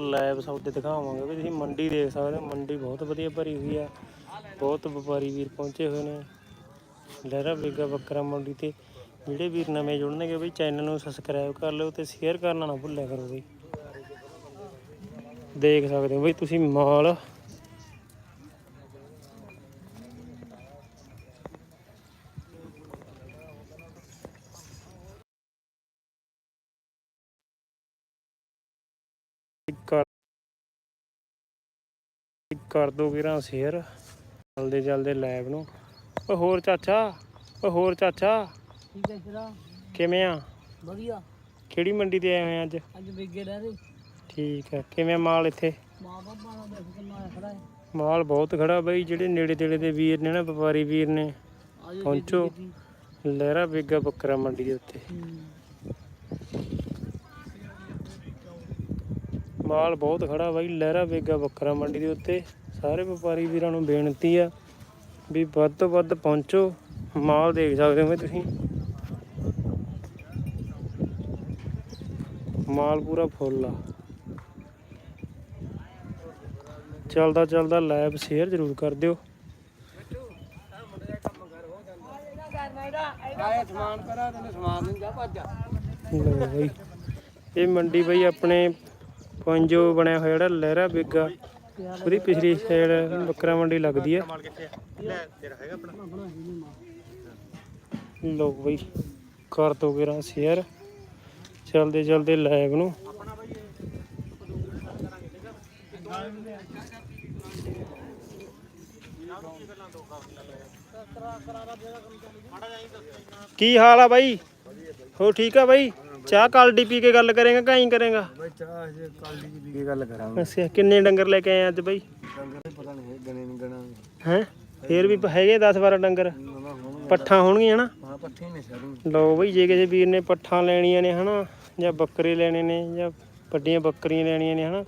Lab ਸੌਦੇ ਦਿਖਾਵਾਂਗੇ ਵੀ ਤੁਸੀਂ ਮੰਡੀ ਦੇਖ ਸਕਦੇ ਹੋ, ਮੰਡੀ ਬਹੁਤ ਵਧੀਆ ਭਰੀ ਹੋਈ ਆ। ਬਹੁਤ ਵਪਾਰੀ ਵੀਰ ਪਹੁੰਚੇ ਹੋਏ ਨੇ। ਲਹਿਰਾ ਬੇਗਾ ਬੱਕਰਾ ਮੰਡੀ ਤੇ। ਜਿਹੜੇ ਵੀਰ ਨਵੇਂ ਜੁੜਨਗੇ ਬਈ ਚੈਨਲ ਨੂੰ ਸਬਸਕ੍ਰਾਈਬ ਕਰ ਲਿਓ ਤੇ ਸ਼ੇਅਰ ਕਰਨਾ ਨਾ ਭੁੱਲਿਆ ਕਰੋ ਬਈ। ਦੇਖ ਸਕਦੇ ਹੋ ਬਈ, ਤੁਸੀਂ ਮਾਲ ਕਰ ਕਰ ਦੋ ਵੀਰਾਂ ਸ਼ੇਅਰ ਜਲਦੇ ਜਲਦੇ ਲਾਈਵ ਨੂੰ। ਓ ਹੋਰ ਚਾਚਾ ਓ ਹੋਰ ਚਾਚਾ। ਠੀਕ ਹੈ ਸਿਰਾ ਕਿਵੇਂ ਆ? ਵਧੀਆ। ਕਿਹੜੀ ਮੰਡੀ ਤੇ ਆਏ ਹੋਏ ਆ ਅੱਜ? ਅੱਜ ਵੇਗੇ ਰਹਿ ਰਹੇ। ਠੀਕ ਆ। ਕਿਵੇਂ ਮਾਲ ਇੱਥੇ? ਮਾਂ ਦੇਖ ਖੜਾ ਹੈ। ਮਾਲ ਬਹੁਤ ਖੜਾ ਬਈ ਜਿਹੜੇ ਨੇੜੇ ਤੇੜੇ ਦੇ ਵੀਰ ਨੇ ਨਾ ਵਪਾਰੀ ਵੀਰ ਨੇ। ਪਹੁੰਚੋ। ਲਹਿਰਾ ਬੇਗਾ ਬੱਕਰਾ ਮੰਡੀ ਦੇ ਉੱਤੇ। ਮਾਲ ਬਹੁਤ ਖੜਾ ਬਾਈ ਲਹਿਰਾ ਬੇਗਾ ਬੱਕਰਾ ਮੰਡੀ ਦੇ ਉੱਤੇ। ਸਾਰੇ ਵਪਾਰੀ ਵੀਰਾਂ ਨੂੰ ਬੇਨਤੀ ਆ ਵੀ ਵੱਧ ਤੋਂ ਵੱਧ ਪਹੁੰਚੋ। ਮਾਲ ਦੇਖ ਸਕਦੇ ਹੋ ਤੁਸੀਂ। ਮਾਲ ਪੂਰਾ ਫੁੱਲ ਆ। ਚੱਲਦਾ ਚੱਲਦਾ ਲਾਈਵ ਸ਼ੇਅਰ ਜ਼ਰੂਰ ਕਰ ਦਿਓ। ਆਏ ਸਮਾਨ ਕਰਾ ਤੈਨੂੰ ਸਮਾਨ ਨਹੀਂ ਜਾ ਭੱਜ ਲਓ ਬਈ। ਇਹ ਮੰਡੀ ਬਈ ਆਪਣੇ ਪੰਜੋ ਬਣਿਆ ਹੋਇਆ ਜਿਹੜਾ ਲਹਿਰਾ ਬੇਗਾ, ਉਹਦੀ ਪਿਛਲੀ ਸਾਈਡ ਬੱਕਰਾ ਮੰਡੀ ਲੱਗਦੀ ਆ। ਲਓ ਬਈ, ਕਰ ਦੋ ਗੇਰਾ ਸ਼ੇਅਰ। ਚਲਦੇ ਚਲਦੇ ਲਾਈਵ ਨੂੰ। ਕੀ ਹਾਲ ਆ ਬਾਈ? ਹੋ ਠੀਕ ਆ ਬਾਈ? ਚਾਹ ਕਾਲਡੀ ਪੀ ਕੇ ਗੱਲ ਕਰੇਗਾ ਕਾਈ ਕਰੇਗਾ? ਬਈ ਚਾਹ ਜੇ ਕਾਲੀ ਦੀ ਕੀ ਗੱਲ ਕਰਾਂਗੇ। ਅੱਛਾ ਕਿੰਨੇ ਡੰਗਰ ਲੈ ਕੇ ਆਏ ਅੱਜ ਬਾਈ? ਡੰਗਰ ਪਤਾ ਨਹੀਂ ਗਣੇ ਨਹੀਂ ਗਣਾ ਹੈ? ਫੇਰ ਵੀ ਹੈਗੇ 10 12 ਡੰਗਰ? ਨਾ ਹੁਣ ਪੱਠਾਂ ਹੋਣਗੀਆਂ ਹਨਾ ਹਾਂ ਪੱਠੇ ਨੇ ਸਾਰੂ ਲਓ ਬਈ ਜੇ ਕਿਸੇ ਵੀਰ ਨੇ ਪੱਠਾਂ ਲੈਣੀਆਂ ਨੇ ਹਨਾ ਜਾਂ ਬੱਕਰੇ ਲੈਣੇ ਨੇ ਜਾਂ ਵੱਡੀਆਂ ਬੱਕਰੀਆਂ ਲੈਣੀਆਂ ਨੇ ਹਨਾ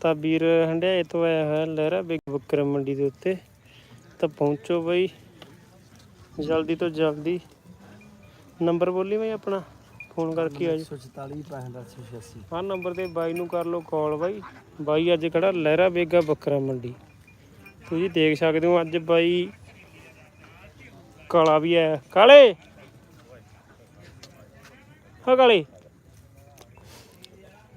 ਤਾਂ ਵੀਰ ਹੰਡਿਆਏ ਤੋਂ ਆਇਆ ਹੋਇਆ ਲਹਿਰਾ ਬਿਗ ਬੱਕਰਾ ਮੰਡੀ ਦੇ ਉੱਤੇ। ਤਾਂ ਪਹੁੰਚੋ ਬਈ ਜਲਦੀ ਤੋਂ ਜਲਦੀ। ਨੰਬਰ ਬੋਲੀ ਬਈ ਆਪਣਾ। ਫੋਨ ਕਰਕੇ ਆ ਜੀ। 144 6586 ਆਹ ਨੰਬਰ ਤੇ ਬਾਈ ਨੂੰ ਕਰ ਲਓ ਕਾਲ ਬਾਈ। ਬਾਈ ਅੱਜ ਖੜਾ ਲਹਿਰਾ ਬੇਗਾ ਬੱਕਰਾ ਮੰਡੀ। ਤੁਸੀਂ ਦੇਖ ਸਕਦੇ ਹੋ ਅੱਜ ਬਾਈ ਕਾਲਾ ਵੀ ਆਇਆ। ਕਾਲੇ! ਹਾਂ ਕਾਲੇ।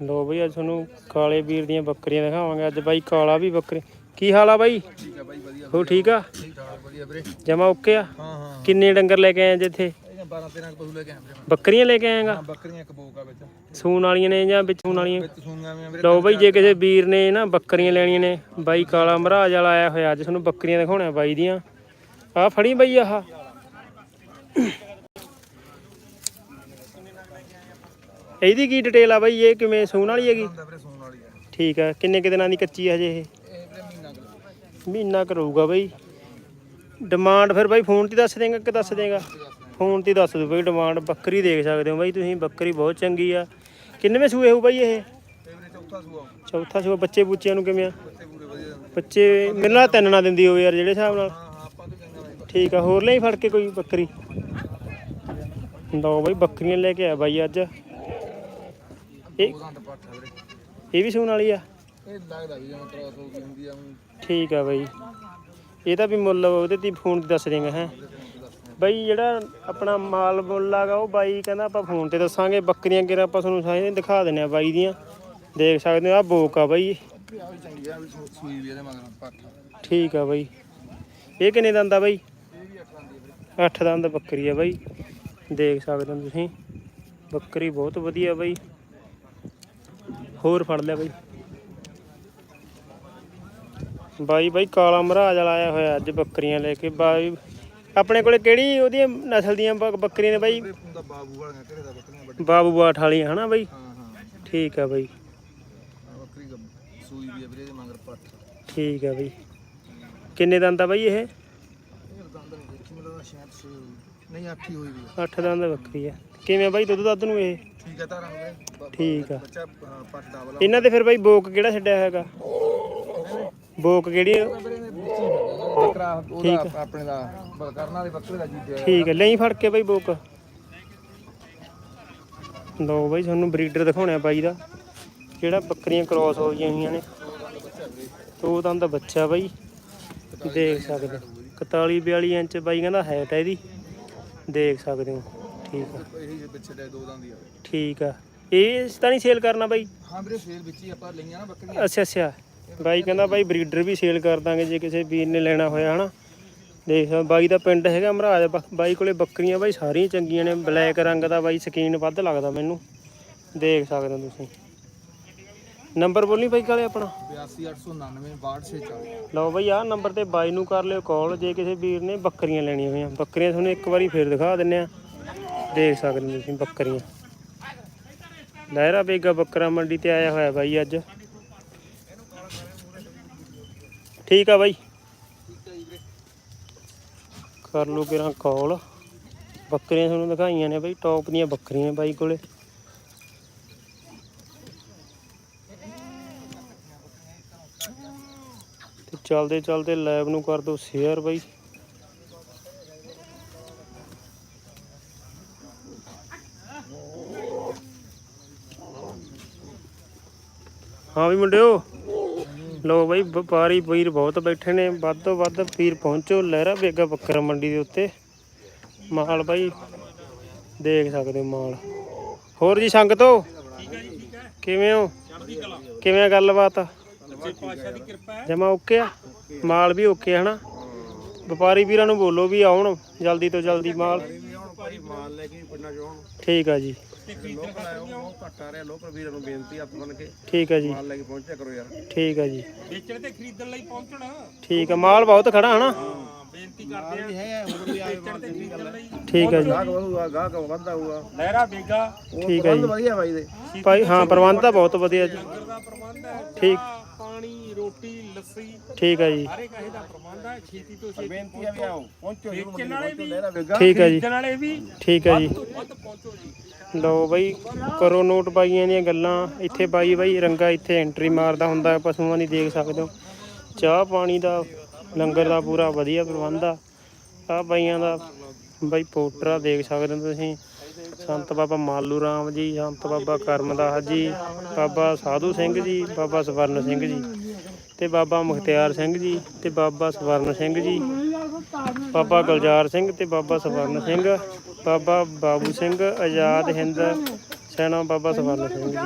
ਲੋ ਬਈ ਅੱਜ ਤੁਹਾਨੂੰ ਕਾਲੇ ਵੀਰ ਦੀਆਂ ਬੱਕਰੀਆਂ ਦਿਖਾਵਾਂਗੇ। ਅੱਜ ਬਾਈ ਕਾਲਾ ਵੀ ਬੱਕਰੇ। ਕੀ ਹਾਲ ਆ ਬਾਈ? ਠੀਕ ਆ ਬਾਈ ਵਧੀਆ ਹੋ ਠੀਕ ਆ? ਠੀਕ ਠਾਕ ਵਧੀਆ ਵੀਰੇ। ਜਮਾ ਓਕੇ ਆ? ਹਾਂ ਹਾਂ। ਕਿੰਨੇ ਡੰਗਰ ਲੈ ਕੇ ਆਏ ਅੱਜ ਇੱਥੇ ਇਹ 12 13 ਪਸ਼ੂ ਲੈ ਕੇ ਆਏ ਵੀਰੇ ਬੱਕਰੀਆਂ ਲੈ ਕੇ ਆਏਗਾ? ਬੱਕਰੀਆਂ ਇੱਕ ਬੋਕ ਆ ਵਿੱਚ। ਸੂਣ ਵਾਲੀਆਂ ਨੇ ਜਾਂ ਵਿੱਚ ਸੂਣ ਵਾਲੀਆਂ? ਵਿੱਚ ਸੂਈਆਂ ਵੀ ਆ ਵੀਰੇ ਲਓ ਬਈ ਜੇ ਕਿਸੇ ਵੀਰ ਨੇ ਨਾ ਬੱਕਰੀਆਂ ਲੈਣੀਆਂ ਨੇ ਬਾਈ ਕਾਲਾ ਮਹਾਰਾਜ ਵਾਲਾ ਆਇਆ ਹੋਇਆ ਅੱਜ ਤੁਹਾਨੂੰ ਬੱਕਰੀਆਂ ਦਿਖਾਉਣਾ ਬਾਈ ਦੀਆਂ। ਆਹ ਫੜੀ ਬਈ ਆਹ। ਇਹਦੀ ਕੀ ਡਿਟੇਲ ਆ ਬਾਈ ਇਹ ਕਿਵੇਂ ਸੂਣ ਵਾਲੀ ਹੈਗੀ? ਹੁੰਦਾ ਵੀਰੇ ਸੂਣ ਵਾਲੀ ਆ। ਠੀਕ ਆ ਕਿੰਨੇ ਕੁ ਦਿਨਾਂ ਦੀ ਕੱਚੀ ਆ ਹਜੇ ਇਹ? ਇਹ ਵੀਰੇ ਮਹੀਨਾ ਮਹੀਨਾ ਕਰੂਗਾ ਬਾਈ। ਡਿਮਾਂਡ ਫਿਰ ਬਾਈ ਫੋਨ ਤੇ ਦੱਸ ਦੇਂਗਾ ਕਿ ਦੱਸ ਦੇਂਗਾ? ਫੋਨ ਤੇ ਦੱਸ ਦਿਓ ਬਈ ਡਿਮਾਂਡ ਬੱਕਰੀ ਦੇਖ ਸਕਦੇ ਹੋ ਬਾਈ ਤੁਸੀਂ, ਬੱਕਰੀ ਬਹੁਤ ਚੰਗੀ ਆ। ਕਿੰਨੇਵੇਂ ਸੂਏ ਹੋ ਬਾਈ ਇਹ? ਚੌਥਾ ਸੂਆ ਚੌਥਾ ਸੂਆ ਬੱਚੇ ਬੁੱਚਿਆਂ ਨੂੰ ਕਿਵੇਂ ਆ? ਬੱਚੇ ਪੂਰੇ ਵਧੀਆ ਮੇਰੇ ਨਾਲ ਤਿੰਨ ਨਾ ਦਿੰਦੀ ਹੋਵੇ ਯਾਰ, ਜਿਹੜੇ ਹਿਸਾਬ ਨਾਲ। ਠੀਕ ਆ, ਹੋਰ ਲਈ ਫੜ ਕੇ ਕੋਈ ਬੱਕਰੀ? ਲਓ ਬਾਈ, ਬੱਕਰੀਆਂ ਲੈ ਕੇ ਆ ਬਾਈ ਅੱਜ। ਇਹ ਇਹ ਵੀ ਸੂਣ ਵਾਲੀ ਆ? ਇਹ ਲੱਗਦਾ ਵੀ ਜਿਵੇਂ ਕ੍ਰਾਸ ਹੋ ਗਈ ਹੁੰਦੀ ਆ ਠੀਕ ਆ ਬਾਈ। ਇਹਦਾ ਵੀ ਮੁੱਲ ਉਹਦੇ ਤੇ ਫੋਨ ਦੱਸ ਦੇਂਗਾ, ਹੈ। ਬਾਈ ਜਿਹੜਾ ਆਪਣਾ ਮਾਲ ਮੁੱਲ ਆਗਾ ਉਹ ਬਾਈ ਕਹਿੰਦਾ ਆਪਾਂ ਫੋਨ ਤੇ ਦੱਸਾਂਗੇ, ਬੱਕਰੀਆਂ ਕਿਰਾ ਆਪਾਂ ਤੁਹਾਨੂੰ ਸਾਰੀਆਂ ਦਿਖਾ ਦਿੰਨੇ ਆ ਬਾਈ ਦੀਆਂ। ਦੇਖ ਸਕਦੇ ਹੋ ਆ ਬੋਕ ਆ ਬਾਈ। ਠੀਕ ਆ ਬਾਈ। ਇਹ ਕਿੰਨੇ ਦੰਦ ਆ ਬਾਈ? ਇਹ ਅੱਠ ਦੰਦ ਬੱਕਰੀ ਆ ਬਾਈ। ਦੇਖ ਸਕਦੇ ਹੋ ਤੁਸੀਂ, ਬੱਕਰੀ ਬਹੁਤ ਵਧੀਆ ਬਾਈ। ਹੋਰ ਫੜ ਲਿਆ ਬਾਈ। ਬਾਈ ਬਾਈ ਕਾਲਾ ਮਹਾਰਾਜ ਵਾਲਾ ਆਇਆ ਹੋਇਆ ਅੱਜ ਬੱਕਰੀਆਂ ਲੈ ਕੇ। ਬਾਈ ਆਪਣੇ ਕੋਲੇ ਕਿਹੜੀ ਉਹਦੀਆਂ ਨਸਲ ਦੀਆਂ ਬੱਕਰੀਆਂ ਨੇ ਬਾਈ? ਬਾਬੂ ਵਾਲੀਆਂ ਘਰੇ ਦਾ ਬੱਕਰੀਆਂ ਵੱਡੀਆਂ ਬਾਬੂ ਬਾਠ ਵਾਲੀਆਂ ਹਨਾ ਬਾਈ? ਹਾਂ ਹਾਂ। ਠੀਕ ਆ ਬਾਈ। ਆਹ ਬੱਕਰੀ ਗੱਭ- ਸੂਈ ਵੀ ਆ ਵੀਰੇ ਇਹਦੇ ਮਗਰ ਪੱਠ। ਠੀਕ ਆ ਬਾਈ। ਕਿੰਨੇ ਦੰਦ ਆ ਬਾਈ ਇਹ? ਇਹ ਦੰਦ ਨਹੀਂ ਦੇਖੀ ਮੈਨੂੰ ਲੱਗਦਾ ਸ਼ਾਇਦ ਸੂਈ ਹੋਈ। ਨਹੀਂ ਅੱਠੀ ਹੋਈ ਵੀ ਆ। ਅੱਠ ਦੰਦ ਬੱਕਰੀ ਆ। ਕਿਵੇਂ ਬਾਈ ਦੁੱਧ ਦੱਧ ਨੂੰ ਇਹ? ਠੀਕ ਆ ਤਾਰਾਂ ਵੀਰੇ। ਬ- ਬ- ਠੀਕ ਆ। ਬੱਚਾ ਹਾਂ, ਪੱਠ ਦਾ ਵਾਲਾ ਇਹਨਾਂ ਤੇ ਫਿਰ ਬਾਈ ਬੋਕ ਕਿਹੜਾ ਛੱਡਿਆ ਹੈਗਾ? ਬੋਕ ਕਿਹੜੀ ਆ? ਵੀਰੇ ਨੇ ਵਿੱਚ ਹੀ ਫਿਰਦਾ ਬੱਕਰਾ ਉਹਦਾ ਆਪਣੇ ਦਾ ਕਰਨਾ ਦੇ ਬੱਕਰੇ ਦਾ ਜੀਜਾ। ਠੀਕ ਹੈ ਲਈ ਫੜ ਕੇ ਬਾਈ ਬੋਕ। ਲਓ ਬਾਈ ਤੁਹਾਨੂੰ ਬਰੀਡਰ ਦਿਖਾਉਣਾ ਬਾਈ ਦਾ। ਜਿਹੜਾ ਬੱਕਰੀਆਂ ਕ੍ਰਾਸ ਹੋ ਗਈਆਂ ਹੋਈਆਂ ਨੇ। ਦੋ ਦੰਦ ਬੱਚਾ ਬਾਈ। ਦੇਖ ਸਕਦੇ ਹੋ। 41 42 ਇੰਚ ਬਾਈ ਕਹਿੰਦਾ ਹਾਈਟ ਹੈ ਇਹਦੀ। ਦੇਖ ਸਕਦੇ ਹੋ। ਠੀਕ ਆ। ਇਹੀ ਜਿਹੇ ਪਿੱਛੇ ਦੇ ਦੋ ਦੰਦ ਹੀ ਆ। ਠੀਕ ਆ। ਇਹ ਤਾਂ ਨਹੀਂ ਸੇਲ ਕਰਨਾ ਬਾਈ? ਹਾਂ ਵੀਰੇ ਫੇਰ ਵਿੱਚ ਹੀ ਆਪਾਂ ਲਈਆਂ ਨਾ ਬੱਕਰੀਆਂ। ਅੱਛਾ ਅੱਛਾ। ਬਾਈ ਕਹਿੰਦਾ ਬਾਈ ਬਰੀਡਰ ਵੀ ਸੇਲ ਕਰ ਦਾਂਗੇ ਜੇ ਕਿਸੇ ਵੀਰ ਨੇ ਲੈਣਾ ਹੋਇਆ ਹਨਾ। ਦੇਖ ਬਾਈ ਦਾ ਪਿੰਡ ਹੈਗਾ ਮਹਾਰਾਜ ਬਾਈ ਕੋਲੇ ਬੱਕਰੀਆਂ ਬਾਈ ਸਾਰੀਆਂ ਚੰਗੀਆਂ ਨੇ ਬਲੈਕ ਰੰਗ ਦਾ ਬਾਈ ਸਕੀਨ ਵੱਧ ਲੱਗਦਾ ਮੈਨੂੰ। ਦੇਖ ਸਕਦੇ ਹੋ ਤੁਸੀਂ। ਨੰਬਰ ਬੋਲੀ ਬਾਈ ਕਾਲੇ ਆਪਣਾ? 82899 6240 ਲਓ ਬਈ ਆਹ ਨੰਬਰ ਤੇ ਬਾਈ ਨੂੰ ਕਰ ਲਿਓ ਕਾਲ ਜੇ ਕਿਸੇ ਵੀਰ ਨੇ ਬੱਕਰੀਆਂ ਲੈਣੀਆਂ ਹੋਈਆਂ। ਬੱਕਰੀਆਂ ਤੁਹਾਨੂੰ ਇੱਕ ਵਾਰੀ ਫੇਰ ਦਿਖਾ ਦਿੰਨੇ ਆ। ਦੇਖ ਸਕਦੇ ਹੋ ਤੁਸੀਂ ਬੱਕਰੀਆਂ। ਲਹਿਰਾ ਬੇਗਾ ਬੱਕਰਾ ਮੰਡੀ ਤੇ ਆਇਆ ਹੋਇਆ ਬਾਈ ਅੱਜ। ਠੀਕ ਆ ਬਾਈ। ਕਰ ਲਓ ਕਿਰਾਂ ਕਾਲ ਬੱਕਰੀਆਂ ਤੁਹਾਨੂੰ ਦਿਖਾਈਆਂ ਨੇ ਬਾਈ ਟੌਪ ਦੀਆਂ ਬੱਕਰੀਆਂ ਬਾਈ ਕੋਲੇ। ਤੇ ਚੱਲਦੇ ਚੱਲਦੇ ਲੈਬ ਨੂੰ ਕਰ ਦਿਓ ਸ਼ੇਅਰ ਬਾਈ। ਹਾਂ ਵੀ ਮੁੰਡਿਓ। ਲੋ ਬਾਈ ਵਪਾਰੀ ਵੀਰ ਬਹੁਤ ਬੈਠੇ ਨੇ। ਵੱਧ ਤੋਂ ਵੱਧ ਵੀਰ ਪਹੁੰਚੋ ਲਹਿਰਾ ਬੇਗਾ ਬੱਕਰਾ ਮੰਡੀ ਦੇ ਉੱਤੇ। ਮਾਲ ਬਾਈ ਦੇਖ ਸਕਦੇ ਹੋ ਮਾਲ। ਹੋਰ ਜੀ ਸੰਗਤੋ ਕਿਵੇਂ ਹੋ? ਕਿਵੇਂ ਆ ਗੱਲਬਾਤ? ਜਮਾ ਓਕੇ ਆ? ਮਾਲ ਵੀ ਓਕੇ ਹਨਾ? ਵਪਾਰੀ ਵੀਰਾਂ ਨੂੰ ਬੋਲੋ ਵੀ ਆਉਣ ਜਲਦੀ ਤੋਂ ਜਲਦੀ ਮਾਲ। ਠੀਕ ਆ ਜੀ। ਲੋਕਲ ਆਇਓ ਬਹੁਤ ਘੱਟ ਆ ਰਿਹਾ ਲੋਕਲ ਵੀਰਾਂ ਨੂੰ ਬੇਨਤੀ ਹੱਥ ਬਣ ਕੇ। ਠੀਕ ਆ ਜੀ। ਮਾਲ ਲੈ ਕੇ ਪਹੁੰਚਿਆ ਕਰੋ ਯਾਰ। ਠੀਕ ਆ ਜੀ। ਵੇਚਣ ਤੇ ਖਰੀਦਣ ਲਈ ਪਹੁੰਚਣਾ। ਠੀਕ ਆ ਮਾਲ ਬਹੁਤ ਖੜਾ ਹਨਾ? ਬੇਨਤੀ ਕਰਦੇ ਆ। ਹੈ ਹੋਰ ਵੀ ਆਏ ਵੇਚਣ ਤੇ ਖਰੀਦਣ ਲਈ। ਠੀਕ ਆ ਜੀ। ਗਾਹਕ ਵਧੂਗਾ ਗਾਹਕ ਵੱਧਦਾ ਹੋਊਗਾ। ਲਹਿਰਾ ਬੇਗਾ। ਉਹ ਠੀਕ ਹੈ ਜੀ। ਪ੍ਰਬੰਧ ਵਧੀਆ ਬਾਈ ਦੇ। ਭਾਈ ਹਾਂ ਪ੍ਰਬੰਧ ਤਾਂ ਬਹੁਤ ਵਧੀਆ ਜੀ। ਲੰਗਰ ਦਾ ਪ੍ਰਬੰਧ ਹੈ ਠੀਕ। ਪਾਣੀ ਰੋਟੀ ਲੱਸੀ। ਠੀਕ ਆ ਜੀ। ਸਾਰੇ ਕਾਹੇ ਦਾ ਪ੍ਰਬੰਧ ਹੈ ਛੇਤੀ ਤੋਂ ਛੇਤੀ ਬੇਨਤੀ ਆ ਵੀ ਆਓ ਪਹੁੰਚੋ ਜੀ ਵੇਚਣ ਵਾਲੇ ਵੀ ਲਹਿਰਾ ਵੇਗਾ ਠੀਕ ਆ ਜੀ। ਖਰੀਦਣ ਵਾਲੇ ਵੀ ਠੀਕ ਜੀ। ਵੱਧ ਪਹੁੰਚੋ ਜੀ। ਲਓ ਬਾਈ, ਕਰੋ ਨੋਟ ਬਾਈਆਂ ਦੀਆਂ ਗੱਲਾਂ। ਇੱਥੇ ਬਾਈ ਬਾਈ, ਰੰਗਾ ਇੱਥੇ ਐਂਟਰੀ ਮਾਰਦਾ ਹੁੰਦਾ, ਪਸ਼ੂਆਂ ਦੀ ਦੇਖ ਸਕਦੇ ਹੋ। ਚਾਹ ਪਾਣੀ ਦਾ, ਲੰਗਰ ਦਾ ਪੂਰਾ ਵਧੀਆ ਪ੍ਰਬੰਧ ਆ। ਆ ਬਾਈਆਂ ਦਾ ਬਾਈ ਪੋਟਰਾ ਦੇਖ ਸਕਦੇ ਹੋ ਤੁਸੀਂ। ਸੰਤ ਬਾਬਾ ਮਾਲੂ ਰਾਮ ਜੀ, ਸੰਤ ਬਾਬਾ ਕਰਮਦਾਸ ਜੀ, ਬਾਬਾ ਸਾਧੂ ਸਿੰਘ ਜੀ, ਬਾਬਾ ਸਵਰਨ ਸਿੰਘ ਜੀ ਤੇ ਬਾਬਾ ਮੁਖਤਿਆਰ ਸਿੰਘ ਜੀ ਤੇ ਬਾਬਾ ਸਵਰਨ ਸਿੰਘ ਜੀ, ਬਾਬਾ ਗੁਲਜ਼ਾਰ ਸਿੰਘ ਤੇ ਬਾਬਾ ਸਵਰਨ ਸਿੰਘ। ਬਾਬਾ ਬਾਬੂ ਸਿੰਘ ਆਜ਼ਾਦ ਹਿੰਦ, ਸੈਨਾ ਬਾਬਾ ਸਵਰਨ ਸਿੰਘ ਜੀ।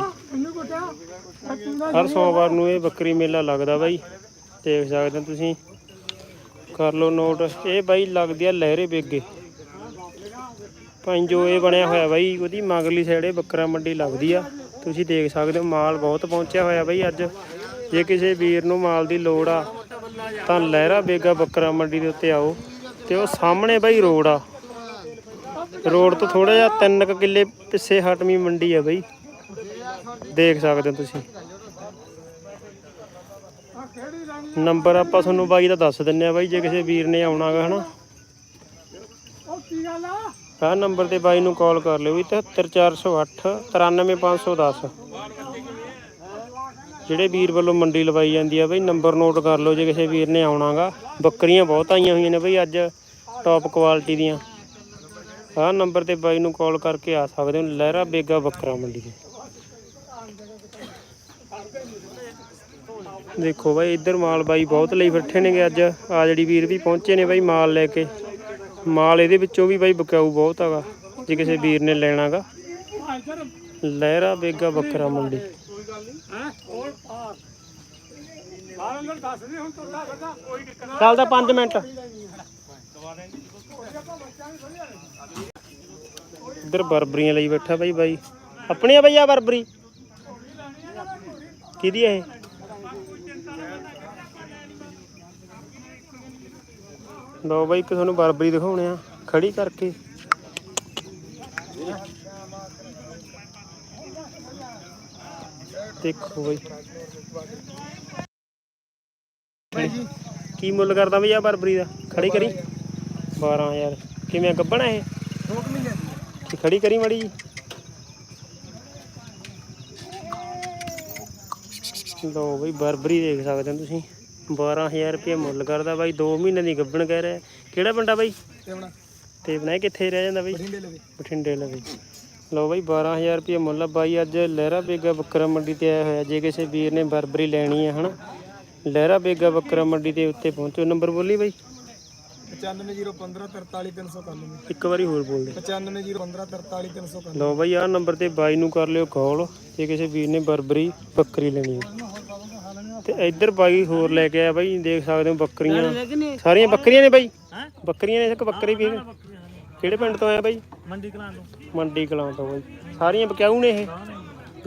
ਹਰ ਸੋਮਵਾਰ ਨੂੰ ਇਹ ਬੱਕਰੀ ਮੇਲਾ ਲੱਗਦਾ ਬਾਈ, ਦੇਖ ਸਕਦੇ ਹੋ ਤੁਸੀਂ। ਕਰ ਲਓ ਨੋਟ ਇਹ ਬਾਈ ਲੱਗਦੀ ਆ ਲਹਿਰੇ ਬੇਗੇ। ਭਾਈ ਜੋ ਇਹ ਬਣਿਆ ਹੋਇਆ ਬਾਈ, ਉਹਦੀ ਮਗਰਲੀ ਸਾਈਡ ਇਹ ਬੱਕਰਾ ਮੰਡੀ ਲੱਗਦੀ ਆ। ਤੁਸੀਂ ਦੇਖ ਸਕਦੇ ਹੋ ਮਾਲ ਬਹੁਤ ਪਹੁੰਚਿਆ ਹੋਇਆ ਬਾਈ ਅੱਜ। ਜੇ ਕਿਸੇ ਵੀਰ ਨੂੰ ਮਾਲ ਦੀ ਲੋੜ ਆ, ਤਾਂ ਲਹਿਰਾ ਬੇਗਾ ਬੱਕਰਾ ਮੰਡੀ ਦੇ ਉੱਤੇ ਆਓ। ਤੇ ਉਹ ਸਾਹਮਣੇ ਬਾਈ ਰੋਡ ਆ। ਰੋਡ ਤੋਂ ਥੋੜਾ ਜਿਹਾ 3 ਕਿੱਲੇ ਪਿੱਛੇ ਹਟਵੀਂ ਮੰਡੀ ਆ ਬਈ। ਦੇਖ ਸਕਦੇ ਹੋ ਤੁਸੀਂ। ਨੰਬਰ ਆਪਾਂ ਤੁਹਾਨੂੰ ਬਾਈ ਦਾ ਦੱਸ ਦਿੰਨੇ ਆ ਬਾਈ, ਜੇ ਕਿਸੇ ਵੀਰ ਨੇ ਆਉਣਾਗਾ, ਹਨਾ। ਆਹ ਨੰਬਰ ਤੇ ਬਾਈ ਨੂੰ ਕਾਲ ਕਰ ਲਿਓ ਵੀ 73408 93510 ਜਿਹੜੇ ਵੀਰ ਵੱਲੋਂ ਮੰਡੀ ਲਵਾਈ ਜਾਂਦੀ ਆ ਬਈ, ਨੰਬਰ ਨੋਟ ਕਰ ਲਓ ਜੇ ਕਿਸੇ ਵੀਰ ਨੇ ਆਉਣਾਗਾ। ਬੱਕਰੀਆਂ ਬਹੁਤ ਆਈਆਂ ਹੋਈਆਂ ਨੇ ਬਈ ਅੱਜ ਟੌਪ ਕੁਆਲਿਟੀ ਦੀਆਂ। ਆਹ ਨੰਬਰ ਤੇ ਬਾਈ ਨੂੰ ਕਾਲ ਕਰਕੇ ਆ ਸਕਦੇ ਹੋ ਲਹਿਰਾ ਬੇਗਾ ਬੱਕਰਾ ਮੰਡੀ ਦੇ ਦੇਖੋ ਬਾਈ ਇੱਧਰ ਮਾਲ ਬਾਈ ਬਹੁਤ ਲਈ ਬੈਠੇ ਨੇਗੇ ਅੱਜ। ਆ ਜਿਹੜੀ ਵੀਰ ਵੀ ਪਹੁੰਚੇ ਨੇ ਬਾਈ ਮਾਲ ਲੈ ਕੇ। ਮਾਲ ਇਹਦੇ ਵਿੱਚੋਂ ਵੀ ਬਾਈ ਬਕਾਊ ਬਹੁਤ ਹੈਗਾ ਜੇ ਕਿਸੇ ਵੀਰ ਨੇ ਲੈਣਾਗਾ। ਲਹਿਰਾ ਬੇਗਾ ਬੱਕਰਾ ਮੰਡੀ। ਚੱਲਦਾ 5 ਮਿੰਟ। ਇੱਧਰ ਬਰਬਰੀਆਂ ਲਈ ਬੈਠਾ ਬਾਈ ਬਾਈ। ਆਪਣੀ ਆ ਬਈ ਆ ਬਰਬਰੀ। ਕਿਹਦੀ ਆ ਇਹ? ਲਓ ਬਾਈ, ਇੱਕ ਤੁਹਾਨੂੰ ਬਰਬਰੀ ਦਿਖਾਉਣੇ ਆ। ਖੜੀ ਕਰਕੇ। ਦੇਖੋ ਬਾਈ। ਕੀ ਮੁੱਲ ਕਰਦਾ ਬਈ ਆ ਬਰਬਰੀ ਦਾ? ਖੜੀ ਕਰੀ। 12000 ਕਿਵੇਂ ਗੱਬਣਾ ਇਹ? ਤੇ ਖੜੀ ਕਰੀ ਮੜੀ ਜੀ। ਲੋ ਬਈ ਬਰਬਰੀ ਦੇਖ ਸਕਦੇ ਹੋ ਤੁਸੀਂ। 12000 ਰੁਪਏ ਮੁੱਲ ਕਰਦਾ ਬਾਈ 2 ਮਹੀਨੇ ਦੀ ਗੱਬਣ ਕਹਿ ਰਿਹਾ। ਕਿਹੜਾ ਪਿੰਡਾ ਬਾਈ? ਤੇ ਹੁਣ ਤੇ ਬਣਾਏ ਕਿੱਥੇ ਰਹਿ ਜਾਂਦਾ ਬਾਈ? ਬਠਿੰਡੇ ਲਵੇ। ਬਠਿੰਡੇ ਲਵੇ। ਲਓ ਬਾਈ 12000 ਰੁਪਏ ਮੁੱਲ ਬਾਈ। ਅੱਜ ਲਹਿਰਾ ਬੇਗਾ ਬੱਕਰਾ ਮੰਡੀ ਤੇ ਆਇਆ ਹੋਇਆ। ਜੇ ਕਿਸੇ ਵੀਰ ਨੇ ਬਰਬਰੀ ਲੈਣੀ ਹੈ ਹਨਾ। ਲਹਿਰਾ ਬੇਗਾ ਬੱਕਰਾ ਮੰਡੀ ਦੇ ਉੱਤੇ ਪਹੁੰਚੋ। ਨੰਬਰ ਬੋਲੀ ਬਾਈ। 9501543391 ਇੱਕ ਵਾਰੀ ਹੋਰ ਬੋਲ ਦੇ। 9501543391 ਲਓ ਬਾਈ ਆਹ ਨੰਬਰ ਤੇ ਬਾਈ ਨੂੰ ਕਰ ਲਿਓ ਕਾਲ ਜੇ ਕਿਸੇ ਵੀਰ ਨੇ ਬਰਬਰੀ ਬੱਕਰੀ ਲੈਣੀ ਹੈ ਤੇ ਇੱਧਰ ਬਾਈ ਹੋਰ ਲੈ ਕੇ ਆਇਆ ਬਾਈ ਦੇਖ ਸਕਦੇ ਹੋ ਬੱਕਰੀਆਂ। ਸਾਰੀਆਂ ਬੱਕਰੀਆਂ ਨੇ ਬਾਈ? ਬੱਕਰੀਆਂ ਨੇ ਇੱਕ ਬੱਕਰੀ ਵੀ। ਕਿਹੜੇ ਪਿੰਡ ਤੋਂ ਆਇਆ ਬਾਈ? ਮੰਡੀ ਕਲਾਂ ਤੋਂ। ਮੰਡੀ ਕਲਾਂ ਤੋਂ ਬਾਈ। ਸਾਰੀਆਂ ਬਕਿਆਊ ਨੇ ਇਹ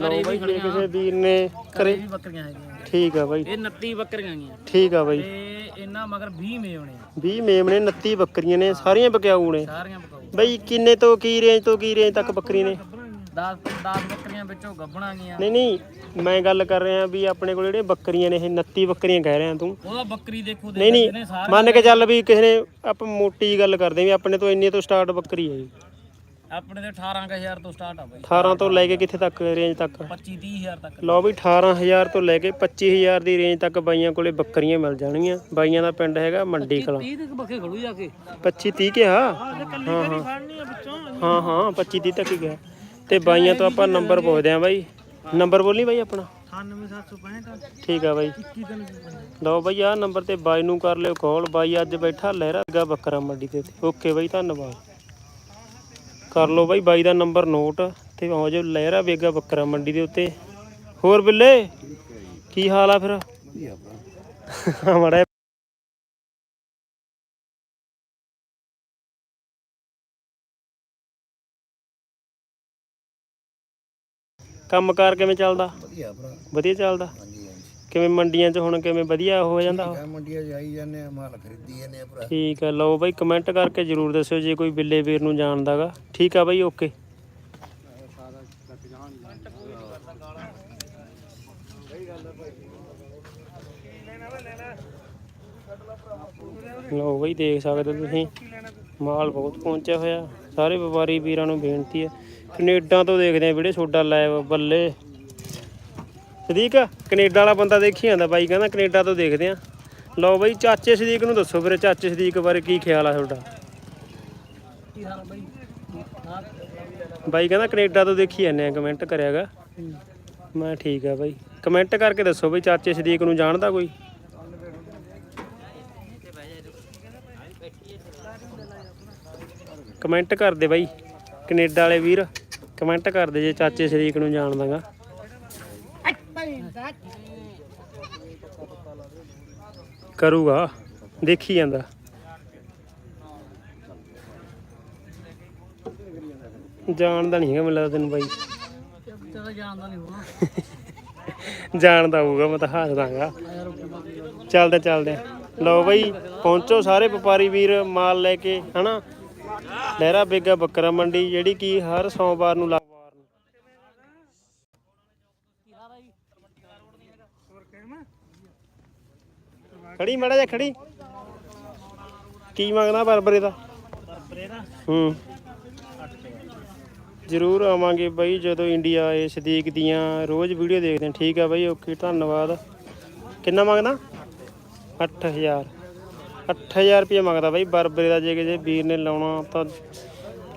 ਲਓ ਬਾਈ ਜੇ ਕਿਸੇ ਵੀਰ ਨੇ ਕਰੇ ਬੱਕਰੀਆਂ ਹੈਗੀਆਂ। ਠੀਕ ਆ ਬਾਈ। ਇਹ 29 ਬੱਕਰੀਆਂ ਹੈਗੀਆਂ ਠੀਕ ਆ ਬਾਈ। ਤੇ ਇਹਨਾਂ ਮਗਰ 20 ਮੇ ਹੋਣੇ ਆ। 20 ਮੇਮ ਨੇ 29 ਬੱਕਰੀਆਂ ਨੇ ਸਾਰੀਆਂ ਬਕਿਆਊ ਨੇ। ਸਾਰੀਆਂ ਬਕਾਊ ਬਾਈ ਕਿੰਨੇ ਤੋਂ ਕੀ ਰੇਂਜ ਤੋਂ ਕੀ ਰੇਂਜ ਤੱਕ ਬੱਕਰੀਆਂ ਨੇ? 10 10 ਬੱਕਰੀਆਂ ਵਿੱਚੋਂ ਗੱਭਣਾ ਗਈਆਂ ਨਹੀਂ ਨਹੀਂ ਮੈਂ ਗੱਲ ਕਰ ਰਿਹਾ ਵੀ ਆਪਣੇ ਕੋਲ ਜਿਹੜੀਆਂ ਬੱਕਰੀਆਂ ਨੇ ਇਹ 29 ਬੱਕਰੀਆਂ ਕਹਿ ਰਿਹਾ ਤੂੰ। ਉਹਦਾ ਬੱਕਰੀ ਦੇਖੋ ਨਹੀਂ ਨੇ ਨਹੀਂ ਸਾਰੇ ਮੰਨ ਕੇ ਚੱਲ ਵੀ ਕਿਸੇ ਨੇ ਆਪਾਂ ਮੋਟੀ ਗੱਲ ਕਰਦੇ ਵੀ ਆਪਣੇ ਤੋਂ ਇੰਨੇ ਤੋਂ ਸਟਾਰਟ ਬੱਕਰੀ ਹੈ ਜੀ ਆਪਣੇ ਤੇ 18000 ਤੋਂ ਸਟਾਰਟ ਆ ਬਾਈ। 18 ਤੋਂ ਲੈ ਕੇ ਕਿੱਥੇ ਤੱਕ ਰੇਂਜ ਤੱਕ? 25 30000 ਤੱਕ। ਲਓ ਵੀ 18000 ਤੋਂ ਲੈ ਕੇ 25000 ਦੀ ਰੇਂਜ ਤੱਕ ਬਾਈਆਂ ਕੋਲੇ ਬੱਕਰੀਆਂ ਮਿਲ ਜਾਣਗੀਆਂ। ਬਾਈਆਂ ਦਾ ਪਿੰਡ ਹੈਗਾ ਮੰਡੀ ਕਲਾਂ। 30 ਤੱਕ ਬੱਕੇ ਖੜੂ ਜਾ ਕੇ। 25 30 ਕਿਹਾ ਹਾਂ ਹਾਂ ਫੜਨੀ ਆ ਵਿੱਚੋਂ? ਹਾਂ ਹਾਂ 25 30 ਤੱਕ ਹੀ ਗਿਆ ਤੇ ਬਾਈਆਂ ਤੋਂ ਆਪਾਂ ਨੰਬਰ ਪੁੱਛਦੇ ਆਂ ਬਾਈ। ਨੰਬਰ ਬੋਲੀ ਬਾਈ ਆਪਣਾ। 98765 ਠੀਕ ਆ ਬਾਈ। 21 ਲਓ ਬਾਈ ਆਹ ਨੰਬਰ ਤੇ ਬਾਈ ਨੂੰ ਕਰ ਲਿਓ ਕਾਲ ਬਾਈ ਅੱਜ ਬੈਠਾ ਲਹਿਰਾ ਗਾ ਬੱਕਰਾ ਮੰਡੀ ਤੇ ਓਕੇ ਬਾਈ ਧੰਨਵਾਦ। ਕਰ ਲਓ ਬਾਈ ਬਾਈ ਦਾ ਨੰਬਰ ਨੋਟ ਤੇ ਹੋ ਜਾਓ ਲਹਿਰਾ ਵੇਗਾ ਬੱਕਰਾ ਮੰਡੀ ਦੇ ਉੱਤੇ। ਹੋਰ ਬਿੱਲੇ ਕੀ ਹਾਲ ਆ ਫਿਰ? ਮੜਾ ਕੰਮਕਾਰ ਕਿਵੇਂ ਚੱਲਦਾ? ਵਧੀਆ ਭਰਾ। ਵਧੀਆ ਚੱਲਦਾ? ਹਾਂਜੀ। ਕਿਵੇਂ ਮੰਡੀਆਂ 'ਚ ਹੁਣ ਕਿਵੇਂ ਵਧੀਆ ਹੋ ਜਾਂਦਾ? ਉਹ? ਆ ਮੰਡੀਆਂ ਜਾਈ ਜਾਂਦੇ ਆ ਮਾਲ ਖਰੀਦੀ ਜਾਂਦੇ ਆ ਭਰਾ। ਠੀਕ ਹੈ ਲਓ ਬਾਈ ਕਮੈਂਟ ਕਰਕੇ ਜਰੂਰ ਦੱਸਿਓ ਜੇ ਕੋਈ ਬਿੱਲੇ ਵੀਰ ਨੂੰ ਜਾਣਦਾਗਾ। ਠੀਕ ਆ ਬਾਈ ਓਕੇ ਲਓ ਬਾਈ ਦੇਖ ਸਕਦੇ ਹੋ ਤੁਸੀਂ ਮਾਲ ਬਹੁਤ ਪਹੁੰਚਿਆ ਹੋਇਆ। ਸਾਰੇ ਵਪਾਰੀ ਵੀਰਾਂ ਨੂੰ ਬੇਨਤੀ ਹੈ। ਕੈਨੇਡਾ ਤੋਂ ਦੇਖਦੇ ਆ ਵੀਡੀਓ ਤੁਹਾਡਾ ਲਾਈਵ ਬੱਲੇ। ਸਦੀਕ, ਕੈਨੇਡਾ ਵਾਲਾ ਬੰਦਾ ਦੇਖੀ ਜਾਂਦਾ ਬਾਈ, ਕਹਿੰਦਾ ਕੈਨੇਡਾ ਤੋਂ ਦੇਖਦੇ ਆ। ਲਓ ਬਾਈ, ਚਾਚੇ ਸਦੀਕ ਨੂੰ ਦੱਸੋ ਫਿਰ ਚਾਚੇ ਸਦੀਕ ਬਾਰੇ ਕੀ ਖਿਆਲ ਆ ਤੁਹਾਡਾ? ਕੀ ਹਾਲ ਬਾਈ ਬਾਈ ਕਹਿੰਦਾ ਕੈਨੇਡਾ ਤੋਂ ਦੇਖੀ ਜਾਂਦੇ ਆ ਕਮੈਂਟ ਕਰਿਆਗਾ। ਮੈਂ ਠੀਕ ਆ ਬਾਈ। ਕਮੈਂਟ ਕਰਕੇ ਦੱਸੋ ਬਈ, ਚਾਚੇ ਸਦੀਕ ਨੂੰ ਜਾਣਦਾ ਕੋਈ? ਕਮੈਂਟ ਕਰ ਦੇ ਬਾਈ, ਕੈਨੇਡਾ ਵਾਲੇ ਵੀਰ। ਕਮੈਂਟ ਕਰ ਦੇ ਜੇ ਚਾਚੇ ਸਦੀਕ ਨੂੰ ਜਾਣਦਾਗਾ। ਕਰੂਗਾ। ਦੇਖੀ ਜਾਂਦਾ। ਜਾਣਦਾ ਨਹੀਂ ਹੈਗਾ ਮੈਨੂੰ ਤੈਨੂੰ ਬਾਈ। ਜਾਣਦਾ ਹੋਊਗਾ, ਮੈਂ ਤਾਂ ਹੱਸ ਦਾਂਗਾ ਚੱਲਦੇ ਚੱਲਦੇ। ਲਓ ਬਾਈ, ਪਹੁੰਚੋ ਸਾਰੇ ਵਪਾਰੀ ਵੀਰ, ਮਾਲ ਲੈ ਕੇ, ਹਨਾ? ਲਹਿਰਾ, ਬੇਗਾ, ਬੱਕਰਾ ਮੰਡੀ, ਜਿਹੜੀ ਕਿ ਹਰ ਸੋਮਵਾਰ ਨੂੰ ਲੱਗਵਾਰ ਨੂੰ ਖੜੀ ਮੜਾ ਜਾ ਖੜੀ। ਕੀ ਮੰਗਦਾ ਬਰਬਰੇ ਦਾ? ਹੂੰ। ਜ਼ਰੂਰ ਆਵਾਂਗੇ ਬਾਈ ਜਦੋਂ ਇੰਡੀਆ ਆਏ ਸਦੀਕ ਦੀਆਂ ਰੋਜ਼ ਵੀਡੀਓ ਦੇਖਦੇ ਹਾਂ। ਠੀਕ ਆ ਬਾਈ ਓਕੇ ਧੰਨਵਾਦ। ਕਿੰਨਾ ਮੰਗਦਾ? 8000 8000 ਰੁਪਏ ਮੰਗਦਾ ਬਾਈ ਬਰਬਰੇ ਦਾ। ਜੇ ਕਿਸੇ ਵੀਰ ਨੇ ਲਾਉਣਾ ਤਾਂ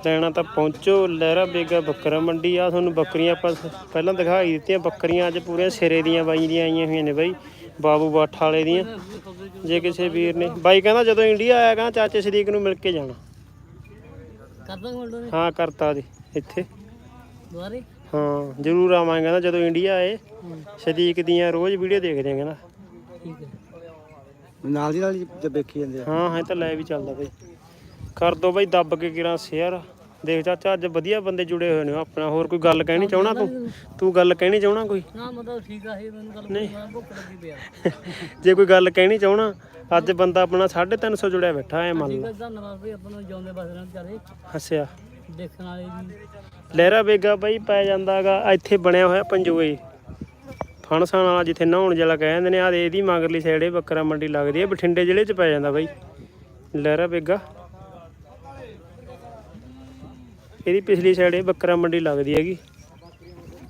ਲੈਣਾ ਤਾਂ ਪਹੁੰਚੋ। ਲਹਿਰਾ ਬੇਗਾ ਬੱਕਰਾ ਮੰਡੀ। ਆ ਤੁਹਾਨੂੰ ਬੱਕਰੀਆਂ ਆਪਾਂ ਪਹਿਲਾਂ ਦਿਖਾਈ ਦਿੱਤੀਆਂ। ਬੱਕਰੀਆਂ ਅੱਜ ਪੂਰੇ ਸਿਰੇ ਦੀਆਂ ਬਾਈ ਦੀਆਂ ਆਈਆਂ ਹੋਈਆਂ ਨੇ ਬਾਈ। ਬਾਬੂ ਬਾਠ ਵਾਲੇ ਦੀਆਂ ਜੇ ਕਿਸੇ ਵੀਰ ਨੇ। ਬਾਈ ਕਹਿੰਦਾ ਜਦੋਂ ਇੰਡੀਆ ਆਇਆ ਕਹਿੰਦਾ ਚਾਚੇ ਸਦੀਕ ਨੂੰ ਮਿਲ ਕੇ ਜਾਣਾ। ਕਰਦਾ ਹੋਲਡਰ ਨੇ ਹਾਂ ਕਰਤਾ ਜੀ ਇੱਥੇ। ਦੁਆਰੇ ਹਾਂ ਜ਼ਰੂਰ ਆਵਾਂਗੇ ਕਹਿੰਦਾ ਜਦੋਂ ਇੰਡੀਆ ਆਏ ਸਦੀਕ ਦੀਆਂ ਰੋਜ਼ ਵੀਡੀਓ ਦੇਖਦੇ ਆ ਕਹਿੰਦਾ। ਠੀਕ ਹੈ। ਨਾਲ ਦੀ ਨਾਲ ਜਦ ਦੇਖੀ ਜਾਂਦੇ ਆ। ਹਾਂ ਹਾਂ ਇਹ ਤਾਂ ਲੈ ਵੀ ਚੱਲਦਾ ਬਈ। ਕਰ ਦੋ ਬਈ ਦੱਬ ਕੇ ਕਿਰਾਂ ਸ਼ੇਅਰ ਦੇਖ ਚਾਚਾ ਅੱਜ ਵਧੀਆ ਬੰਦੇ ਜੁੜੇ ਹੋਏ ਨੇ ਆਪਣਾ ਹੋਰ ਕੋਈ ਗੱਲ ਕਹਿਣੀ ਚਾਹਣਾ ਤੂੰ? ਤੂੰ ਗੱਲ ਕਹਿਣੀ ਚਾਹਣਾ ਕੋਈ? ਨਾ ਮਤਲਬ ਠੀਕ ਆ ਇਹ ਮੈਨੂੰ ਗੱਲ ਮੈਂ ਭੁੱਖ ਲੱਗੀ ਪਿਆ ਜੇ ਕੋਈ ਗੱਲ ਕਹਿਣੀ ਚਾਹਣਾ ਅੱਜ ਬੰਦਾ ਆਪਣਾ 350 ਜੁੜਿਆ ਬੈਠਾ ਐ ਮੰਨ ਲਾ। ਧੰਨਵਾਦ ਵੀ ਆਪਾਂ ਨੂੰ ਜਿਉਂਦੇ ਬਸ ਰਹਿਣ ਚਾਰੇ ਹੱਸਿਆ ਦੇਖਣ ਵਾਲੇ ਵੀ। ਲਹਿਰਾ ਬੇਗਾ ਬਈ ਪੈ ਜਾਂਦਾਗਾ ਇੱਥੇ ਬਣਿਆ ਹੋਇਆ ਪੰਜੋਏ। ਫਣਸਾਂ ਵਾਲਾ ਜਿੱਥੇ ਨਹਾਉਣ ਕਹਿ ਜਾਂਦੇ ਨੇ ਆ ਇਹਦੀ ਮਗਰਲੀ ਸਾਈਡ ਇਹ ਬੱਕਰਾ ਮੰਡੀ ਲੱਗਦੀ ਹੈ ਬਠਿੰਡੇ ਜ਼ਿਲ੍ਹੇ 'ਚ ਪੈ ਜਾਂਦਾ ਬਈ। ਲਹਿਰਾ ਬੇਗਾ। ਇਹਦੀ ਪਿਛਲੀ ਸਾਈਡ ਇਹ ਬੱਕਰਾ ਮੰਡੀ ਲੱਗਦੀ ਹੈਗੀ।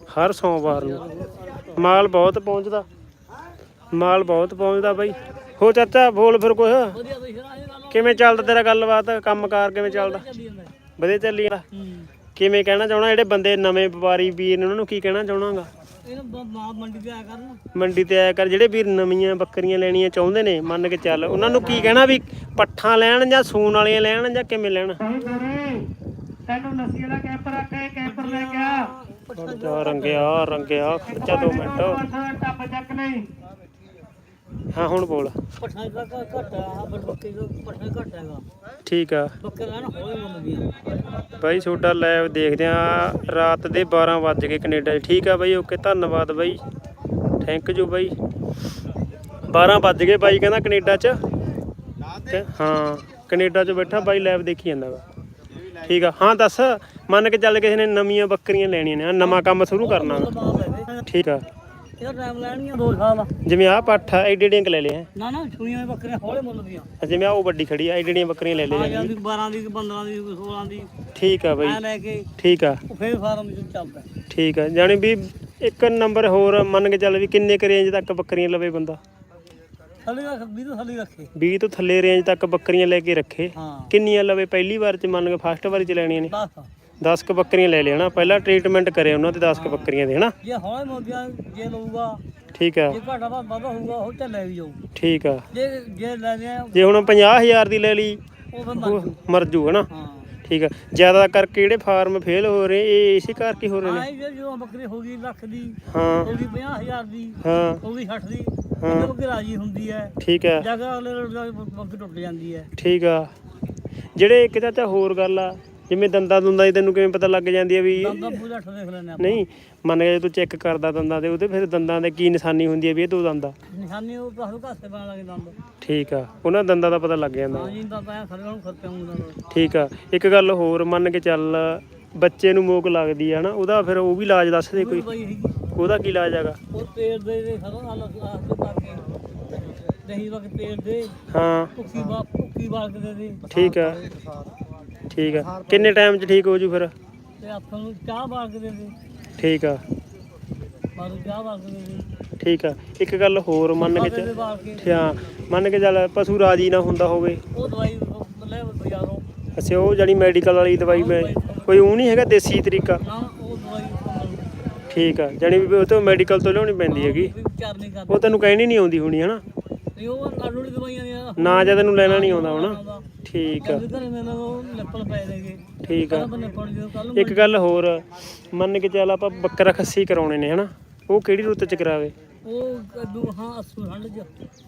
ਹਰ ਸੋਮਵਾਰ ਨੂੰ। ਮਾਲ ਬਹੁਤ ਪਹੁੰਚਦਾ। ਮਾਲ ਬਹੁਤ ਪਹੁੰਚਦਾ ਬਈ। ਹੋ ਚਾਚਾ ਬੋਲ ਫਿਰ ਗੱਲ ਕਿਵੇਂ ਚੱਲਦਾ ਤੇਰਾ ਗੱਲਬਾਤ? ਕੰਮਕਾਰ ਕਿਵੇਂ ਚੱਲਦਾ? ਵਧੀਆ ਚੱਲੀ ਜਾਂਦਾ। ਕਿਵੇਂ ਕਹਿਣਾ ਚਾਹਣਾ? ਜਿਹੜੇ ਬੰਦੇ ਨਵੇਂ ਵਪਾਰੀ ਵੀਰ ਨੇ ਉਹਨਾਂ ਨੂੰ ਕੀ ਕਹਿਣਾ ਚਾਹਣਾਗਾ? ਮੰਡੀ ਤੇ ਆਇਆ ਕਰਨ ਮੰਡੀ ਤੇ ਆਇਆ ਕਰ। ਜਿਹੜੇ ਵੀਰ ਨਵੀਆਂ ਬੱਕਰੀਆਂ ਲੈਣੀਆਂ ਚਾਹੁੰਦੇ ਨੇ ਮੰਨ ਕੇ ਚੱਲ। ਉਹਨਾਂ ਨੂੰ ਕੀ ਕਹਿਣਾ ਵੀ ਪੱਠਾਂ ਲੈਣ ਜਾਂ ਸੂਣ ਵਾਲੀਆਂ ਲੈਣ ਜਾਂ ਕਿਵੇਂ ਲੈਣ? ਤੈਨੂੰ ਨਸੀ ਵਾਲਾ ਕੈਂਪਰ ਆਖੇ ਕੈਂਪਰ ਲੈ ਕੇ ਆ। ਜਾ ਰੰਗਿਆ ਰੰਗਿਆ। ਖਰਚਾ 2 ਮਿੰਟ। ਟੱਪ ਚੱਕ ਨਹੀਂ। ਹਾਂ ਹੁਣ ਬੋਲ। ਘੱਟ ਆ ਦਾ ਘੱਟ ਹੈਗਾ। ਠੀਕ ਆ। ਬੱਕੇ ਲੈਣ ਹੋਏ ਮੁੱਲ ਦੀਆਂ ਬਾਈ ਛੋਟਾ ਲਾਈਵ ਦੇਖਦੇ ਆ ਰਾਤ ਦੇ 12 ਵੱਜ ਗਏ ਕੈਨੇਡਾ 'ਚ। ਠੀਕ ਆ ਬਾਈ ਓਕੇ ਧੰਨਵਾਦ ਬਾਈ। ਥੈਂਕ ਯੂ ਬਾਈ। 12 ਵੱਜ ਗਏ ਬਾਈ ਕਹਿੰਦਾ ਕੈਨੇਡਾ 'ਚ। ਹਾਂ ਕੈਨੇਡਾ 'ਚ ਬੈਠਾ ਬਾਈ ਲਾਈਵ ਦੇਖੀ ਜਾਂਦਾ ਵਾ। ਠੀਕ ਆ। ਹਾਂ ਦੱਸ। ਮੰਨ ਕੇ ਚੱਲ ਕਿਸੇ ਨੇ ਨਵੀਆਂ ਬੱਕਰੀਆਂ ਲੈਣੀਆਂ ਨੇ। ਨਵਾਂ ਕੰਮ ਸ਼ੁਰੂ ਕਰਨਾ ਵਾ। ਠੀਕ ਆ। ਇਹਦਾ ਟਾਈਮ ਲੈਣੀਆਂ 2 ਸਾਲ ਜਿਵੇਂ ਆਹ ਪੱਠ ਆ ਐਡੀ ਐਡੀਆਂ ਕੁ ਲੈ ਲਿਆ ਨਾ ਨਾ ਛੂਈਆਂ ਹੋਈਆਂ ਬੱਕਰੀਆਂ ਹੌਲੇ ਮੁੱਲ ਦੀਆਂ। ਜਿਵੇਂ ਆ ਉਹ ਵੱਡੀ ਖੜੀ ਆ ਐਡੀ ਐਡੀਆਂ ਬੱਕਰੀਆਂ ਲੈ ਆ ਜਾਂਦੀ 12 ਦੀ 15 ਦੀ 16 ਦੀ। ਠੀਕ ਆ ਬਾਈ। ਐ ਲੈ ਕੇ ਠੀਕ ਆ। ਉਹ ਫੇਰ ਫਾਰਮ ਚੱਲਦਾ। ਠੀਕ ਆ। ਜਾਣੀ ਵੀ ਇੱਕ ਨੰਬਰ ਹੋਰ ਮੰਨ ਕੇ ਚੱਲ ਵੀ ਕਿੰਨੇ ਕੁ ਰੇਂਜ ਤੱਕ ਬੱਕਰੀਆਂ ਲਵੇ ਬੰਦਾ? ਥੱਲੇ ਰੱਖ 20 ਤੋਂ ਥੱਲੇ ਰੱਖੇ। 20 ਤੋਂ ਥੱਲੇ ਰੇਂਜ ਤੱਕ ਬੱਕਰੀਆਂ ਲੈ ਕੇ ਰੱਖੇ। ਹਾਂ। ਕਿੰਨੀਆਂ ਲਵੇ? ਪਹਿਲੀ ਵਾਰ ਚ ਮੰਨ ਕੇ ਫਸਟ ਵਾਰੀ ਚ ਲੈਣੀਆਂ ਨੇ। 10 10 ਕ ਬੱਕਰੀਆਂ ਲੈ ਲੈਣਾ ਪਹਿਲਾਂ ਟ੍ਰੀਟਮੈਂਟ ਕਰੇ ਉਹਨਾਂ ਤੇ 10 ਕ ਬੱਕਰੀਆਂ ਦੇ ਹਨਾ? ਜੇ ਹੌਲੇ ਮੁੱਲ ਜੇ ਲਊਗਾ ਠੀਕ ਆ। ਜੇ ਘਾਟਾ ਵਾ ਵਾਧਾ ਹੋਊਗਾ ਉਹ ਚੱਲੇ ਵੀ ਜਾਊ। ਠੀਕ ਆ। ਜੇ ਜੇ ਲੈਣੇ ਆ ਜੇ ਹੁਣ 50000 ਦੀ ਲੈ ਲਈ ਉਹ ਫਿਰ ਮਰ ਜੂ। ਮਰ ਜੂ ਹਨਾ? ਹਾਂ। ਠੀਕ ਆ। ਜ਼ਿਆਦਾ ਕਰਕੇ ਜਿਹੜੇ ਫਾਰਮ ਫੇਲ ਹੋ ਰਹੇ ਇਹ ਇਸੇ ਕਰਕੇ ਹੋ ਰਹੇ ਨੇ। ਜਦੋਂ ਬੱਕਰੀ ਹੋ ਗਈ ਲੱਖ ਦੀ ਹਾਂ। ਹੋ ਗਈ 50000 ਦੀ ਹਾਂ। ਹੋ ਗਈ 60 ਦੀ ਹਾਂ। ਉਹ ਬੱਕਰੀ ਰਾਜੀ ਹੁੰਦੀ ਹੈ। ਠੀਕ ਆ। ਜਗ੍ਹਾ ਅਗਲੇ ਰੋਜ਼ ਬੱਕਰੀ ਟੁੱਟ ਜਾਂਦੀ ਹੈ। ਠੀਕ ਆ। ਜਿਹੜੇ ਇੱਕ ਚਾਚਾ ਹੋਰ ਗੱਲ ਆ ਜਿਵੇਂ ਦੰਦਾਂ ਦੁੰਦਾਂ ਦੀ ਤੈਨੂੰ ਕਿਵੇਂ ਪਤਾ ਲੱਗ ਜਾਂਦੀ ਆ ਵੀ ਦੰਦਾਂ ਪੂਰਾ ਠ ਦੇਖ ਲੈਣੇ ਆਪਾਂ। ਨਹੀਂ ਮੰਨ ਕੇ ਜੇ ਤੂੰ ਚੈੱਕ ਕਰਦਾ ਦੰਦਾਂ ਦੇ ਉਹਦੇ ਫਿਰ ਦੰਦਾਂ ਦੇ ਕੀ ਨਿਸ਼ਾਨੀ ਹੁੰਦੀ ਹੈ ਵੀ ਇਹ ਦੋ ਦੰਦ ਆ। ਨਿਸ਼ਾਨੀ ਉਹ ਕਾਹੂ ਘਾਸੇ ਬਣਾ ਲੱਗੇ ਦੰਦ। ਠੀਕ ਆ ਉਹਨਾਂ ਦੰਦਾਂ ਦਾ ਪਤਾ ਲੱਗ ਜਾਂਦਾ। ਹਾਂ ਜੀ ਤਾਂ ਤਾਂ ਖੜੇ ਨੂੰ ਖਰਚਾ ਹੁੰਦਾ ਠੀਕ ਆ ਇੱਕ ਗੱਲ ਹੋਰ ਮੰਨ ਕੇ ਚੱਲ ਬੱਚੇ ਨੂੰ ਮੋਕ ਲੱਗਦੀ ਆ ਹਨਾ ਉਹਦਾ ਫਿਰ ਉਹ ਵੀ ਇਲਾਜ ਦੱਸ ਦੇ ਕੋਈ। ਉਹਦਾ ਕੀ ਇਲਾਜ ਹੈਗਾ? ਉਹ ਪੇੜ ਦੇ ਦੇ ਖੜਾ ਨਾਲ ਆਸ ਤੇ ਪਾ ਕੇ ਦਹੀਂ ਵਕ ਪੇੜ ਦੇ। ਹਾਂ। ਭੁੱਕੀ ਬਾ ਭੁੱਕੀ ਬਾਲ ਦੇ ਦੇ। ਠੀਕ ਆ। ਠੀਕ ਆ। ਕਿੰਨੇ ਟਾਈਮ 'ਚ ਠੀਕ ਹੋ ਜੂ ਫਿਰ? ਤੇ ਆਪਾਂ ਨੂੰ ਚਾਹ ਬਾਲ ਕੇ ਦੇ ਦੇ। ਠੀਕ ਆ। ਮਾਰੂ ਚਾਹ ਬਾਲ ਕੇ ਦੇ ਦੇ। ਠੀਕ ਆ। ਇੱਕ ਗੱਲ ਹੋਰ ਮੰਨ ਕੇ ਚੱਲ ਹਾਂ ਮੰਨ ਕੇ ਚੱਲ ਪਸ਼ੂ ਰਾਜੀ ਨਾ ਹੁੰਦਾ ਹੋਵੇ। ਉਹ ਦਵਾਈ ਲੈ ਬਾਜ਼ਾਰੋਂ। ਅੱਛਾ ਉਹ ਜਿਹੜੀ ਮੈਡੀਕਲ ਵਾਲੀ ਦਵਾਈ ਮੈਂ ਕੋਈ ਉਹ ਨਹੀਂ ਹੈਗਾ ਦੇਸੀ ਤਰੀਕਾ? ਨਾ ਉਹ ਦਵਾਈ ਉਹ ਠੀਕ ਆ। ਜਾਣੀ ਵੀ ਉਹ ਤੋਂ ਮੈਡੀਕਲ ਤੋਂ ਲਿਆਉਣੀ ਪੈਂਦੀ ਹੈਗੀ। ਉਹ ਤੈਨੂੰ ਕਹਿਣੀ ਨਹੀਂ ਆਉਂਦੀ ਹੋਣੀ ਹਨਾ? ਨਹੀਂ ਉਹ ਨਾ ਜਾਂ ਤੈਨੂੰ ਲੈਣਾ ਨਹੀਂ ਆਉਂਦਾ ਹੋਣਾ। ਠੀਕ ਆ। ਜਦੋਂ ਉਹ ਪਏ ਨੇਗੇ ਠੀਕ ਆ। ਕੱਲ ਬੰਨੇ ਪੜ ਜਦੋਂ ਕੱਲ ਇੱਕ ਗੱਲ ਹੋਰ ਮੰਨ ਕੇ ਚੱਲ ਆਪਾਂ ਬੱਕਰਾ ਖੱਸੀ ਕਰਾਉਣੇ ਨੇ ਹਨਾ? ਉਹ ਕਿਹੜੀ ਰੁੱਤ ਚ ਕਰਾਵੇ? ਉਹ ਕੱਦੂ ਹਾਂ ਅਸੂ ਠੰਡ ਚ।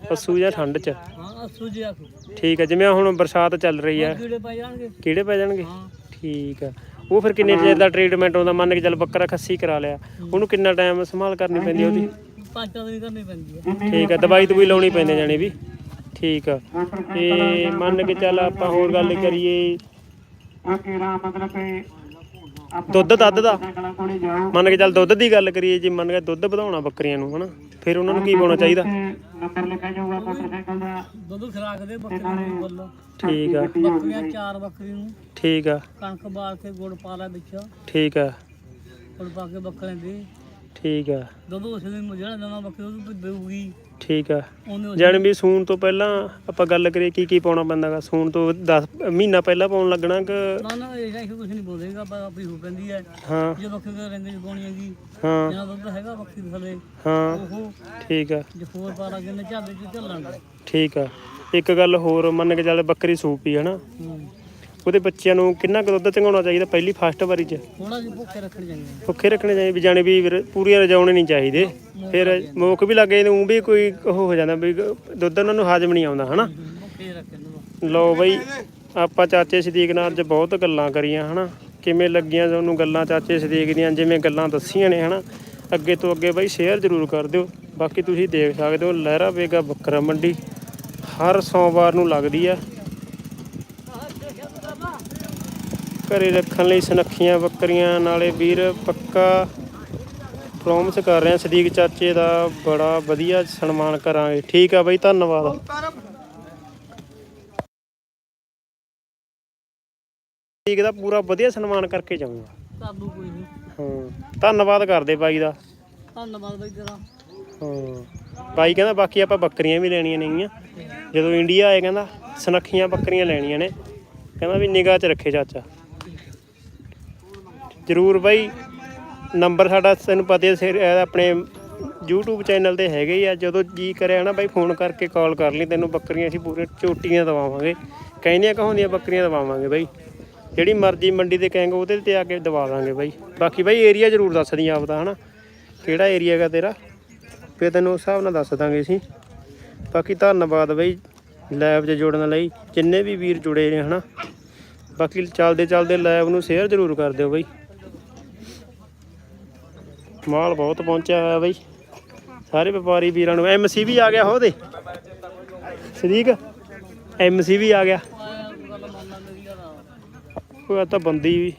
ਪਸ਼ੂ ਜਾਂ ਠੰਡ ਚ? ਹਾਂ ਅਸੂ ਜਿਆ ਠੀਕ ਆ ਜਿਵੇਂ ਹੁਣ ਬਰਸਾਤ ਚੱਲ ਰਹੀ ਆ। ਕੀੜੇ ਪੈ ਜਾਣਗੇ। ਕਿਹੜੇ ਪੈ ਜਾਣਗੇ? ਠੀਕ ਆ। ਉਹ ਫਿਰ ਕਿੰਨੇ ਚਿਰ ਦਾ ਟ੍ਰੀਟਮੈਂਟ ਆਉਂਦਾ? ਮੰਨ ਕੇ ਚੱਲ ਬੱਕਰਾ ਖੱਸੀ ਕਰਾ ਲਿਆ। ਉਹਨੂੰ ਕਿੰਨਾ ਟਾਈਮ ਸੰਭਾਲ ਕਰਨੀ ਪੈਂਦੀ ਉਹਦੀ? ਕਰਨੀ ਪੈਂਦੀ ਹੈ। ਠੀਕ ਆ ਦਵਾਈ ਦਵਾਈ ਲਾਉਣੀ ਪੈਂਦੀ ਜਾਣੀ ਵੀ। ਠੀਕ ਆ। ਤੇ ਮੰਨ ਕੇ ਚੱਲ ਆਪਾਂ ਹੋਰ ਗੱਲ ਕਰੀਏ। ਦੁੱਧ ਦੱਧ ਦਾ? ਮੰਨ ਕੇ ਚੱਲ ਦੁੱਧ ਦੀ ਗੱਲ ਕਰੀਏ ਜੇ ਮੰਨ ਕੇ ਦੁੱਧ ਵਧਾਉਣਾ ਬੱਕਰੀਆਂ ਨੂੰ ਹਨਾ? ਫਿਰ ਉਹਨਾਂ ਨੂੰ ਕੀ ਪਾਉਣਾ ਚਾਹੀਦਾ? ਦੁੱਧ ਖਰਾਕ ਦੇ ਬੱਕਰੀਆਂ ਨੂੰ ਵੱਲੋਂ। ਠੀਕ ਆ। ਬੱਕਰੀਆਂ ਚਾਰ ਬੱਕਰੀ ਨੂੰ। ਠੀਕ ਆ। ਕਣਕ ਬਾਲ ਕੇ ਗੁੜ ਪਾ ਲੈ ਵਿੱਚ। ਠੀਕ ਆ। ਗੁੜ ਪਾ ਕੇ ਬੱਕਰੀਆਂ ਦੇ। ਠੀਕ ਆ। ਦੁੱਧ ਉਸ ਦਿਨ ਜਿਹੜਾ ਨਵਾਂ ਬੱਕਰੀ ਉਹ ਦੇਊਗੀ। ਠੀਕ ਆ। ਉਹਨੇ ਉਸ- ਜਾਣੀ ਵੀ ਸੂਣ ਤੋਂ ਪਹਿਲਾਂ ਆਪਾਂ ਗੱਲ ਕਰੀਏ ਕੀ ਕੀ ਪਾਉਣਾ ਪੈਂਦਾਗਾ ਸੂਣ ਤੋਂ 10 ਮਹੀਨਾ ਪਹਿਲਾਂ ਪਾਉਣ ਲੱਗਣਾ ਕਿ? ਨਾ ਨਾ ਇਹ ਜਿਹਾ ਕੁਝ ਨਹੀਂ ਬੋਲੇਗਾ ਪਰ ਆਪਣੀ ਹੋ ਪੈਂਦੀ ਹੈ। ਹਾਂ। ਜੇ ਬੱਕਰੀ ਦੇ ਰੰਗ ਚ ਪਾਉਣੀ ਹੈਗੀ ਹਾਂ। ਜਿਹੜਾ ਦੁੱਧ ਹੈਗਾ ਬੱਕਰੀ ਦੇ ਥੱਲੇ ਹਾਂ। ਉਹ ਠੀਕ ਆ। ਜੇ ਹੋਰ ਪਾ ਲਾ ਕੇ ਨੇ ਝਾਦੇ ਚ ਚੱਲਣਾ ਠੀਕ ਆ। ਇੱਕ ਗੱਲ ਹੋਰ ਮੰਨ ਕੇ ਚੱਲ ਬੱਕਰੀ ਸੂਪੀ ਹਨਾ ਹੂੰ। ਉਹਦੇ ਬੱਚਿਆਂ ਨੂੰ ਕਿੰਨਾ ਕੁ ਦੁੱਧ ਚੰਗਾਉਣਾ ਚਾਹੀਦਾ ਪਹਿਲੀ ਫਸਟ ਵਾਰੀ 'ਚ? ਥੋੜਾ ਜਿਹਾ ਭੁੱਖੇ ਰੱਖਣੇ ਚਾਹੀਦੇ ਭੁੱਖੇ ਰੱਖਣੇ ਚਾਹੀਦੇ ਵੀ ਜਾਣੇ ਵੀ ਵੀਰ ਪੂਰੀਆਂ ਰਜਾਉਣੇ ਨਹੀਂ ਚਾਹੀਦੇ। ਫਿਰ ਮੋਕ ਵੀ ਲੱਗ ਜਾਂਦੇ ਉਹ ਵੀ ਕੋਈ ਉਹ ਹੋ ਜਾਂਦਾ ਵੀ ਦੁੱਧ ਉਹਨਾਂ ਨੂੰ ਹਾਜ਼ਮ ਨਹੀਂ ਆਉਂਦਾ ਹਨਾ? ਲਓ ਬਈ ਆਪਾਂ ਚਾਚੇ ਸਦੀਕ ਨਾਲ ਅੱਜ ਬਹੁਤ ਗੱਲਾਂ ਕਰੀਆਂ ਹਨਾ? ਕਿਵੇਂ ਲੱਗੀਆਂ ਤੁਹਾਨੂੰ ਗੱਲਾਂ ਚਾਚੇ ਸਦੀਕ ਦੀਆਂ ਜਿਵੇਂ ਗੱਲਾਂ ਦੱਸੀਆਂ ਨੇ ਹਨਾ? ਅੱਗੇ ਤੋਂ ਅੱਗੇ ਬਈ ਸ਼ੇਅਰ ਜ਼ਰੂਰ ਕਰ ਦਿਓ। ਬਾਕੀ ਤੁਸੀਂ ਦੇਖ ਸਕਦੇ ਹੋ ਲਹਿਰਾ ਬੇਗਾ ਬੱਕਰਾ ਮੰਡੀ। ਹਰ ਸੋਮਵਾਰ ਨੂੰ ਲੱਗਦੀ ਆ। ਘਰੇ ਰੱਖਣ ਲਈ ਸੁਨੱਖੀਆਂ ਬੱਕਰੀਆਂ ਨਾਲੇ ਵੀਰ ਪੱਕਾ ਪ੍ਰੋਮਿਸ ਕਰ ਰਹੇ ਆ ਸਦੀਕ ਚਾਚੇ ਦਾ ਬੜਾ ਵਧੀਆ ਸਨਮਾਨ ਕਰਾਂਗੇ। ਠੀਕ ਆ ਬਈ ਧੰਨਵਾਦ। ਸਦੀਕ ਦਾ ਪੂਰਾ ਵਧੀਆ ਸਨਮਾਨ ਕਰਕੇ ਜਾਊਂਗਾ। ਕੋਈ ਨਹੀਂ ਹਾਂ ਧੰਨਵਾਦ ਕਰਦੇ ਬਾਈ ਦਾ। ਧੰਨਵਾਦ ਬਾਈ ਤੇਰਾ। ਹਾਂ ਬਾਈ ਕਹਿੰਦਾ ਬਾਕੀ ਆਪਾਂ ਬੱਕਰੀਆਂ ਵੀ ਲੈਣੀਆਂ ਨੇਗੀਆਂ। ਜਦੋਂ ਇੰਡੀਆ ਆਏ ਕਹਿੰਦਾ ਸੁਨੱਖੀਆਂ ਬੱਕਰੀਆਂ ਲੈਣੀਆਂ ਨੇ। ਕਹਿੰਦਾ ਵੀ ਨਿਗਾਹ 'ਚ ਰੱਖੇ ਚਾਚਾ। ਜਰੂਰ ਬਾਈ। ਨੰਬਰ ਸਾਡਾ ਤੈਨੂੰ ਪਤਾ ਹੈ, ਸਿਰ- ਆਪਣੇ YouTube ਚੈਨਲ ਤੇ ਹੈਗੇ ਹੀ ਆ। ਜਦੋਂ ਜੀ ਕਰਿਆ ਨਾ ਬਾਈ ਫੋਨ ਕਰਕੇ ਕਾਲ ਕਰ ਲਈ ਤੈਨੂੰ। ਬੱਕਰੀਆਂ ਅਸੀਂ ਪੂਰੇ ਚੋਟੀਆਂ ਦਵਾਵਾਂਗੇ। ਕਹਿੰਦੀਆਂ ਕਹਾਉਂਦੀਆਂ ਬੱਕਰੀਆਂ ਦਵਾਵਾਂਗੇ ਬਾਈ? ਜਿਹੜੀ ਮਰਜ਼ੀ ਮੰਡੀ ਤੇ ਕਹੇਂਗੇ ਉਹਦੇ ਤੇ ਆ ਕੇ ਦਵਾ ਦਾਂਗੇ ਬਾਈ। ਬਾਕੀ ਬਾਈ ਏਰੀਆ ਜ਼ਰੂਰ ਦੱਸ ਦੀ ਆਪਦਾ ਹਨਾ? ਕਿਹੜਾ ਏਰੀਆ ਹੈਗਾ ਤੇਰਾ? ਫਿਰ ਤੈਨੂੰ ਉਸ ਹਿਸਾਬ ਨਾਲ ਦੱਸ ਦਾਂਗੇ ਅਸੀਂ। ਬਾਕੀ ਧੰਨਵਾਦ ਬਾਈ ਲਾਈਵ 'ਚ ਜੁੜਨ ਲਈ। ਜਿੰਨੇ ਵੀ ਵੀਰ ਜੁੜੇ ਨੇ ਹਨਾ? ਬਾਕੀ ਚੱਲਦੇ ਚੱਲਦੇ ਲਾਈਵ ਨੂੰ ਸ਼ੇਅਰ ਜ਼ਰੂਰ ਕਰ ਦਿਓ ਬਾਈ। ਮਾਲ ਬਹੁਤ ਪਹੁੰਚਿਆ ਹੋਇਆ ਬਾਈ। ਸਾਰੇ ਵਪਾਰੀ ਵੀਰਾਂ ਨੂੰ। ਐਮਸੀ ਵੀ ਆ ਗਿਆ ਉਹਦੇ। ਸਦੀਕ ਐਮਸੀ ਵੀ ਆ ਗਿਆ। ਉਹ ਤਾਂ ਬੰਦੀ ਵੀ।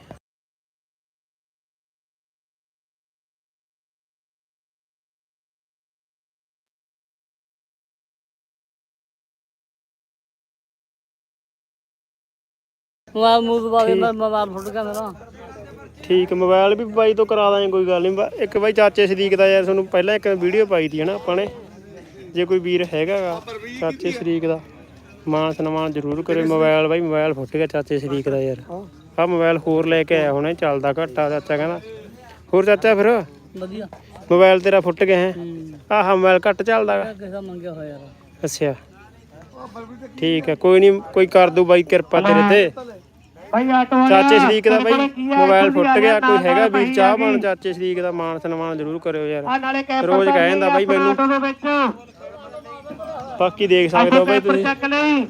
ਮੋਬਾਈਲ ਮੂਦ ਵਾਲੇ ਮੈਂ ਮੋਬਾਈਲ ਫੁੱਟ ਗਿਆ ਮੇਰਾ। ਠੀਕ ਮੋਬਾਈਲ ਵੀ ਬਾਈ ਤੋਂ ਕਰਾ ਦਾਂਗੇ ਕੋਈ ਗੱਲ ਨਹੀਂ ਇੱਕ ਬਾਈ ਚਾਚੇ ਸਦੀਕ ਦਾ ਯਾਰ ਤੁਹਾਨੂੰ ਪਹਿਲਾਂ ਇੱਕ ਵੀਡੀਓ ਪਾਈ ਤੀ ਹਨਾ ਆਪਾਂ ਨੇ। ਜੇ ਕੋਈ ਵੀਰ ਹੈਗਾ ਗਾ ਚਾਚੇ ਸਦੀਕ ਦਾ ਮਾਨ ਸਨਮਾਨ ਜ਼ਰੂਰ ਕਰੇ। ਮੋਬਾਈਲ ਬਾਈ ਮੋਬਾਈਲ ਫੁੱਟ ਗਿਆ ਚਾਚੇ ਸਦੀਕ ਦਾ ਯਾਰ। ਆ ਮੋਬਾਈਲ ਹੋਰ ਲੈ ਕੇ ਆਇਆ ਹੁਣੇ ਚੱਲਦਾ ਘੱਟਾ ਚਾਚਾ ਕਹਿੰਦਾ। ਹੋਰ ਚਾਚਾ ਫਿਰ? ਵਧੀਆ। ਮੋਬਾਈਲ ਤੇਰਾ ਫੁੱਟ ਗਿਆ ਹੈ। ਆਹ ਮੋਬਾਈਲ ਘੱਟ ਚੱਲਦਾ ਗਾ। ਕਿਸੇ ਦਾ ਮੰਗਿਆ ਹੋਇਆ ਯਾਰ। ਅੱਛਾ। ਠੀਕ ਹੈ ਕੋਈ ਨਹੀਂ ਕੋਈ ਕਰ ਦੂ ਬਾਈ ਕਿਰਪਾ ਤੇਰੇ ਤੇ। ਚਾਚੇ ਸ਼ਰੀਕ ਦਾ ਬਾਈ? ਮੋਬਾਈਲ ਫੁੱਟ ਗਿਆ ਕੋਈ ਹੈਗਾ ਵੀਰ ਚਾਹ। ਬਣ ਚਾਚੇ ਸ਼ਰੀਕ ਦਾ ਮਾਨ ਸਨਮਾਨ ਜ਼ਰੂਰ ਕਰਿਓ ਯਾਰ। ਆ ਨਾਲੇ ਕੈਂਪਰ ਰੋਜ਼ ਕਹਿ ਜਾਂਦਾ ਬਾਈ ਮੈਨੂੰ। ਆਟੋ ਦੇ ਵਿੱਚ। ਬਾਕੀ ਦੇਖ ਸਕਦੇ ਹੋ ਬਾਈ ਤੁਸੀਂ। ਚੱਕ ਲਈ।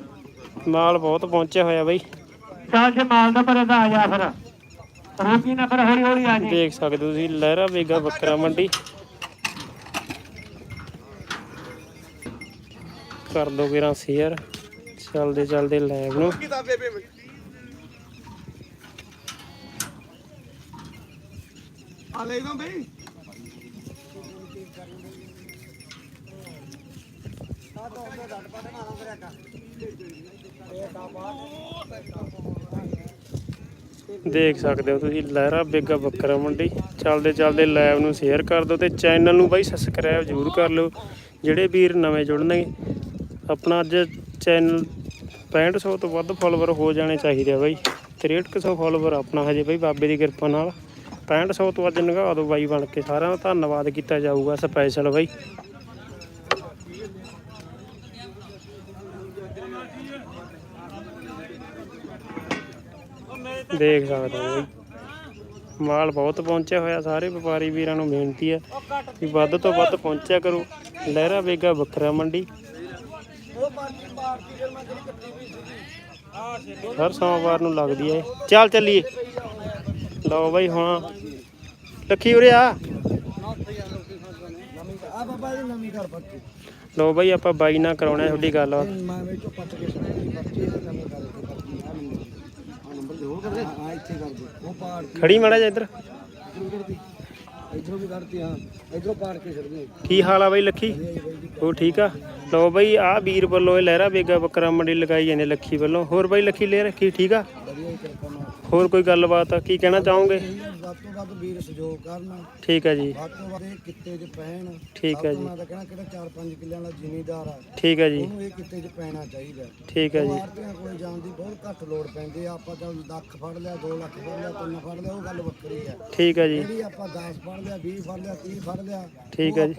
ਮਾਲ ਬਹੁਤ ਪਹੁੰਚਿਆ ਹੋਇਆ ਬਾਈ। ਚੱਲ ਜੇ ਮਾਲ ਦਾ ਪਰੇ ਦਾ ਆ ਜਾ ਫਿਰ। ਰੋਕੀ ਨਾ ਫਿਰ ਹੌਲੀ ਹੌਲੀ ਆ ਜੀ। ਦੇਖ ਸਕਦੇ ਹੋ ਤੁਸੀਂ ਲਹਿਰਾ ਵੇਗਾ ਬੱਕਰਾ ਮੰਡੀ। ਕਰ ਦੋ ਵੀਰਾਂ ਸ਼ੇਅਰ ਚੱਲਦੇ ਚੱਲਦੇ ਲਾਈਵ ਨੂੰ। ਆ ਲੈ ਦੋ ਦੇਖ ਸਕਦੇ ਹੋ ਤੁਸੀਂ ਲਹਿਰਾ ਬੇਗਾ ਬੱਕਰਾ ਮੰਡੀ। ਚੱਲਦੇ ਚੱਲਦੇ ਲਾਈਵ ਨੂੰ ਸ਼ੇਅਰ ਕਰ ਦਿਓ ਤੇ ਚੈਨਲ ਨੂੰ ਬਾਈ ਸਬਸਕ੍ਰਾਈਬ ਜ਼ਰੂਰ ਕਰ ਲਓ। ਜਿਹੜੇ ਵੀਰ ਨਵੇਂ ਜੁੜਨਗੇ, ਆਪਣਾ ਅੱਜ ਚੈਨਲ 6500 ਤੋਂ ਵੱਧ ਫਾਲੋਵਰ ਹੋ ਜਾਣੇ ਚਾਹੀਦੇ ਆ ਬਾਈ। 6300 ਫਾਲੋਵਰ ਆਪਣਾ ਹਜੇ ਬਾਈ, ਬਾਬੇ ਦੀ ਕਿਰਪਾ ਨਾਲ। 6500 ਤੋਂ ਅੱਜ ਨਿਗਾਹ ਦਿਓ ਬਾਈ ਬਣ ਕੇ ਸਾਰਿਆਂ ਦਾ ਧੰਨਵਾਦ ਕੀਤਾ ਜਾਊਗਾ ਸਪੈਸ਼ਲ ਬਾਈ। ਦੇਖ ਸਕਦੇ ਹੋ ਬਾਈ। ਮਾਲ ਬਹੁਤ ਪਹੁੰਚਿਆ ਹੋਇਆ, ਸਾਰੇ ਵਪਾਰੀ ਵੀਰਾਂ ਨੂੰ ਬੇਨਤੀ ਹੈ ਕਿ ਵੱਧ ਤੋਂ ਵੱਧ ਪਹੁੰਚਿਆ ਕਰੋ। ਲਹਿਰਾ ਵੇਗਾ ਵੱਖਰਾ ਮੰਡੀ। ਹਰ ਸੋਮਵਾਰ ਨੂੰ ਲੱਗਦੀ ਹੈ। ਚੱਲ ਚੱਲੀਏ। ਲਓ ਬਾਈ ਹੁਣ। ਲੱਖੀ ਉਰੇ ਆ। ਆ ਬਾਬਾ ਜੀ ਨਵੀਂ ਘਰ ਪੱਕੀ। ਲਓ ਬਾਈ ਆਪਾਂ ਬਾਈ ਨਾਲ ਕਰਾਉਣਾ ਤੁਹਾਡੀ ਗੱਲ। ਪੱਟ ਕੇ ਸੁਣਾਈ ਦੀ ਆ ਹਾਂ ਇੱਥੇ ਕਰ ਦੇ ਉਹ ਪਾੜ ਖੜੀ ਮਾੜਾ ਜਿਹਾ ਇੱਧਰ। ਇਧਰੋਂ ਕਰਦੀ। ਇਧਰੋਂ ਵੀ ਕਰਤੀ ਹਾਂ। ਇਧਰੋਂ ਪਾੜ ਕੇ ਛੱਡਦੇ ਕੀ ਹਾਲ ਆ ਬਾਈ ਲੱਖੀ? ਉਹ ਠੀਕ ਆ? ਲਓ ਬਾਈ ਆ ਵੀਰ ਵੱਲੋਂ ਇਹ ਲਹਿਰਾ ਵੇਗਾ ਬੱਕਰਾ ਮੰਡੀ ਲਗਾਈ ਜਾਂਦੇ ਲੱਖੀ ਵੱਲੋਂ। ਹੋਰ ਬਾਈ ਲੱਖੀ ਲੈ ਰੱਖੀ ਠੀਕ ਆ? ਵਧੀਆ ਕਿਰਪਾ ਹੋਰ ਕੋਈ ਗੱਲਬਾਤ ਆ? ਕੀ ਕਹਿਣਾ ਚਾਹੋਗੇ? ਵੱਧ ਤੋਂ ਵੱਧ ਵੀਰ ਸਹਿਯੋਗ ਕਰਨ। ਠੀਕ ਆ ਜੀ। ਵੱਧ ਤੋਂ ਵੱਧ ਇਹ ਕਿੱਤੇ 'ਚ ਪੈਣ। ਠੀਕ ਆ ਜੀ। ਮੈਂ ਤਾਂ ਕਹਿਣਾ ਕਿਹੜਾ 4-5 ਕਿੱਲਿਆਂ ਦਾ ਜ਼ਿਮੀਦਾਰ ਆ ਠੀਕ ਆ ਜੀ। ਉਹਨੂੰ ਇਹ ਕਿੱਤੇ 'ਚ ਪੈਣਾ ਚਾਹੀਦਾ। ਠੀਕ ਆ ਜੀ। ਆਰਤੀਆਂ ਕੋਲ ਜਾਣ ਦੀ ਬਹੁਤ ਘੱਟ ਲੋੜ ਪੈਂਦੀ ਆ। ਆਪਾਂ ਤਾਂ ਲੱਖ ਫੜ ਲਿਆ 2 ਲੱਖ ਫੜ ਲਿਆ 3 ਫੜ ਲਿਆ ਉਹ ਗੱਲ ਵੱਖਰੀ ਆ ਠੀਕ ਆ ਜੀ। ਜਿਹੜੀ ਆਪਾਂ 10 ਫੜ ਲਿਆ 20 ਫੜ ਲਿਆ 30 ਫੜ ਲਿਆ ਠੀਕ ਆ ਜੀ।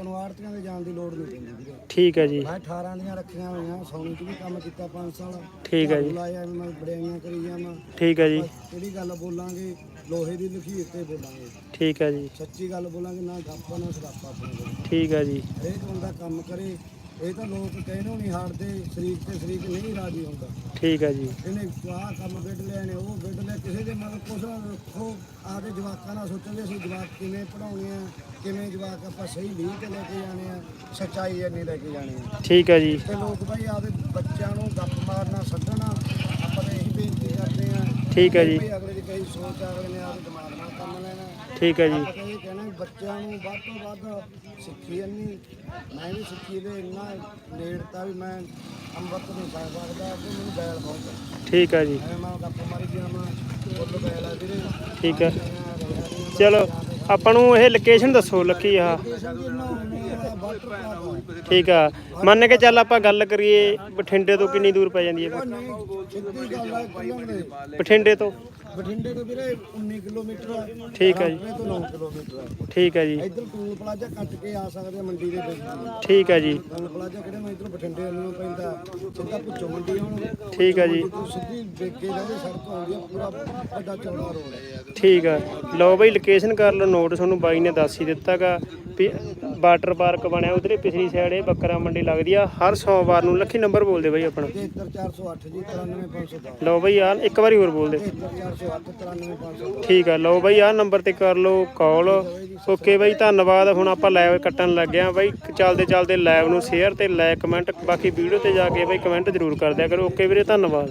ਦੇ ਜਾਣ ਦੀ ਲੋੜ ਨਹੀਂ ਪੈਂਦੀ ਠੀਕ ਆ ਜੀ। ਮੈਂ 18 ਦੀਆਂ ਰੱਖੀਆਂ ਹੋਈਆਂ ਸੌਣੀ 'ਚ ਵੀ ਕੰਮ ਕੀਤਾ 5 ਸਾਲ। ਠੀਕ ਆ ਜੀ। ਲਾਇਆ ਮੈਂ ਬੜਿਆਈਆਂ ਕਰੀ ਜਾਵਾਂ। ਠੀਕ ਆ ਜੀ। ਕਿਹੜੀ ਗੱਲ ਬੋਲਾਂਗੇ ਲੋਹੇ ਦੀ ਲਖੀਰ ਤੇ ਬੋਲਾਂਗੇ। ਠੀਕ ਆ ਜੀ। ਸੱਚੀ ਗੱਲ ਬੋਲਾਂਗੇ ਨਾ ਗੱਪਾ ਨਾ ਸਰਾਪਾ ਕੋਲ। ਠੀਕ ਆ ਜੀ। ਹਰੇਕ ਬੰਦਾ ਕੰਮ ਕਰੇ ਇਹ ਤਾਂ ਲੋਕ ਕਹਿਣੋਂ ਨਹੀਂ ਹਾਰਦੇ ਸਰੀਰ ਤੇ ਸਰੀਰ ਨਹੀਂ ਰਾਜੀ ਹੁੰਦਾ। ਠੀਕ ਆ ਜੀ। ਇਹਨੇ ਆਹ ਕੰਮ ਵਿੱਢ ਲਿਆ ਨੇ ਉਹ ਵਿੱਢ ਲਿਆ ਕਿਸੇ ਦੇ ਮਨ ਕੁਛ ਨਾ ਰੱਖੋ ਆਪਦੇ ਜਵਾਕਾਂ ਨਾਲ ਸੋਚੋਗੇ ਅਸੀਂ ਜਵਾਕ ਕਿਵੇਂ ਪੜਾਉਣੇ ਆ ਕਿਵੇਂ ਜਵਾਕ ਆਪਾਂ ਸਹੀ ਲੀਹ ਤੇ ਲੈ ਕੇ ਜਾਣੇ ਆ ਸੱਚਾਈ ਇੰਨੀ ਲੈ ਕੇ ਜਾਣੇ ਆ। ਠੀਕ ਆ ਜੀ। ਤੇ ਲੋਕ ਭਾਈ ਆਪਦੇ ਬੱਚਿਆਂ ਨੂੰ ਗੱਪ ਮਾਰਨਾ ਛੱਡਣਾ ਆਪਾਂ ਤਾਂ ਇਹੀ ਬੇਨਤੀ ਕਰਦੇ ਆ ਠੀਕ ਆ ਜੀ। ਭਾਈ ਅਗਲੇ ਦੀ ਕਈ ਸੋਚ ਆ, ਅਗਲੇ ਨੇ ਆਪਦੇ ਦਿਮਾਗ ਨਾਲ ਕੰਮ ਲੈਣਾ ਠੀਕ ਆ ਜੀ। ਆਪਾਂ ਤਾਂ ਇਹ ਕਹਿਣਾ ਵੀ ਬੱਚਿਆਂ ਨੂੰ ਵੱਧ ਤੋਂ ਵੱਧ ਸਿੱਖੀ ਇੰਨੀ ਮੈਂ ਵੀ ਸਿੱਖੀ ਦੇ ਇੰਨਾ ਨੇੜਤਾ ਵੀ ਮੈਂ ਅੰਮ੍ਰਿਤ ਨਹੀਂ ਖਾ ਸਕਦਾ ਕਿ ਮੈਨੂੰ ਬੈਲ ਬਹੁਤ ਆ। ਠੀਕ ਆ ਜੀ। ਐਵੇਂ ਮੈਂ ਗੱਪ ਮਾਰੀ ਜਾਵਾਂ ਫੁੱਲ ਬੈਲ ਆ ਵੀਰੇ। ਠੀਕ ਆ ਚਲੋ ਆਪਾਂ ਨੂੰ ਇਹ ਲੋਕੇਸ਼ਨ ਦੱਸੋ ਲੱਕੀ ਆ। ਠੀਕ ਆ। ਮੰਨ ਕੇ ਚੱਲ ਆਪਾਂ ਗੱਲ ਕਰੀਏ ਬਠਿੰਡੇ ਤੋਂ ਕਿੰਨੀ ਦੂਰ ਪੈ ਜਾਂਦੀ ਹੈ ਬਠਿੰਡੇ ਤੋਂ? ਬਠਿੰਡੇ ਤੋਂ ਵੀਰੇ 19 ਕਿਲੋਮੀਟਰ ਆ। ਠੀਕ ਹੈ ਜੀ। ਰਾਮਪੁਰੇ ਤੋਂ 9 ਕਿਲੋਮੀਟਰ ਆ। ਠੀਕ ਹੈ ਜੀ। ਇੱਧਰ ਟੂਲ ਪਲਾਜ਼ਾ ਕੱਟ ਕੇ ਆ ਸਕਦੇ ਆ ਮੰਡੀ ਦੇ ਵਿੱਚ। ਠੀਕ ਹੈ ਜੀ। ਟੂਲ ਪਲਾਜ਼ਾ ਕਿਹੜੇ ਨੂੰ ਇੱਧਰ ਬਠਿੰਡੇ ਵੱਲੋਂ ਪੈਂਦਾ। ਸਿੱਧਾ ਭੁੱਚੋ ਮੰਡੀ ਆਉਣਗੇ ਠੀਕ ਹੈ ਜੀ। ਸਿੱਧੀ ਬੇਕੇ ਜਾਂਦੇ ਸੜਕ ਆਉਂਦੀ ਆ ਪੂਰਾ ਵੱਡਾ ਚੌੜਾ ਰੋਡ ਹੈ ਠੀਕ ਆ। ਲਓ ਬਈ ਲੋਕੇਸ਼ਨ ਕਰ ਲਓ ਨੋਟ ਤੁਹਾਨੂੰ ਬਾਈ ਨੇ ਦੱਸ ਹੀ ਦਿੱਤਾਗਾ ਵੀ ਵਾਟਰ ਪਾਰਕ ਬਣਿਆ ਉਧਰੇ ਪਿਛਲੀ ਸਾਈਡ ਇਹ ਬੱਕਰਾ ਮੰਡੀ ਲੱਗਦੀ ਆ ਹਰ ਸੋਮਵਾਰ ਨੂੰ ਲੱਖੀ ਨੰਬਰ ਬੋਲਦੇ ਬਾਈ ਆਪਣਾ। 73408 ਜੀ 93510 ਲਓ ਬਈ ਆ ਇੱਕ ਵਾਰੀ ਹੋਰ ਬੋਲ ਦੇ 73408 93510 ਠੀਕ ਆ ਲਓ ਬਈ ਆ ਨੰਬਰ ਤੇ ਕਰ ਲਓ ਕਾਲ ਓਕੇ ਬਈ ਧੰਨਵਾਦ ਹੁਣ ਆਪਾਂ ਲਾਈਵ ਕੱਟਣ ਲੱਗੇ ਆ ਬਈ। ਚੱਲਦੇ ਚੱਲਦੇ ਲਾਈਵ ਨੂੰ ਸ਼ੇਅਰ ਤੇ ਲਾਈਕ ਕਮੈਂਟ ਬਾਕੀ ਵੀਡੀਓ ਤੇ ਜਾ ਕੇ ਬਈ ਕਮੈਂਟ ਜ਼ਰੂਰ ਕਰ ਦਿਆ ਕਰੋ। ਓਕੇ ਵੀਰੇ ਧੰਨਵਾਦ।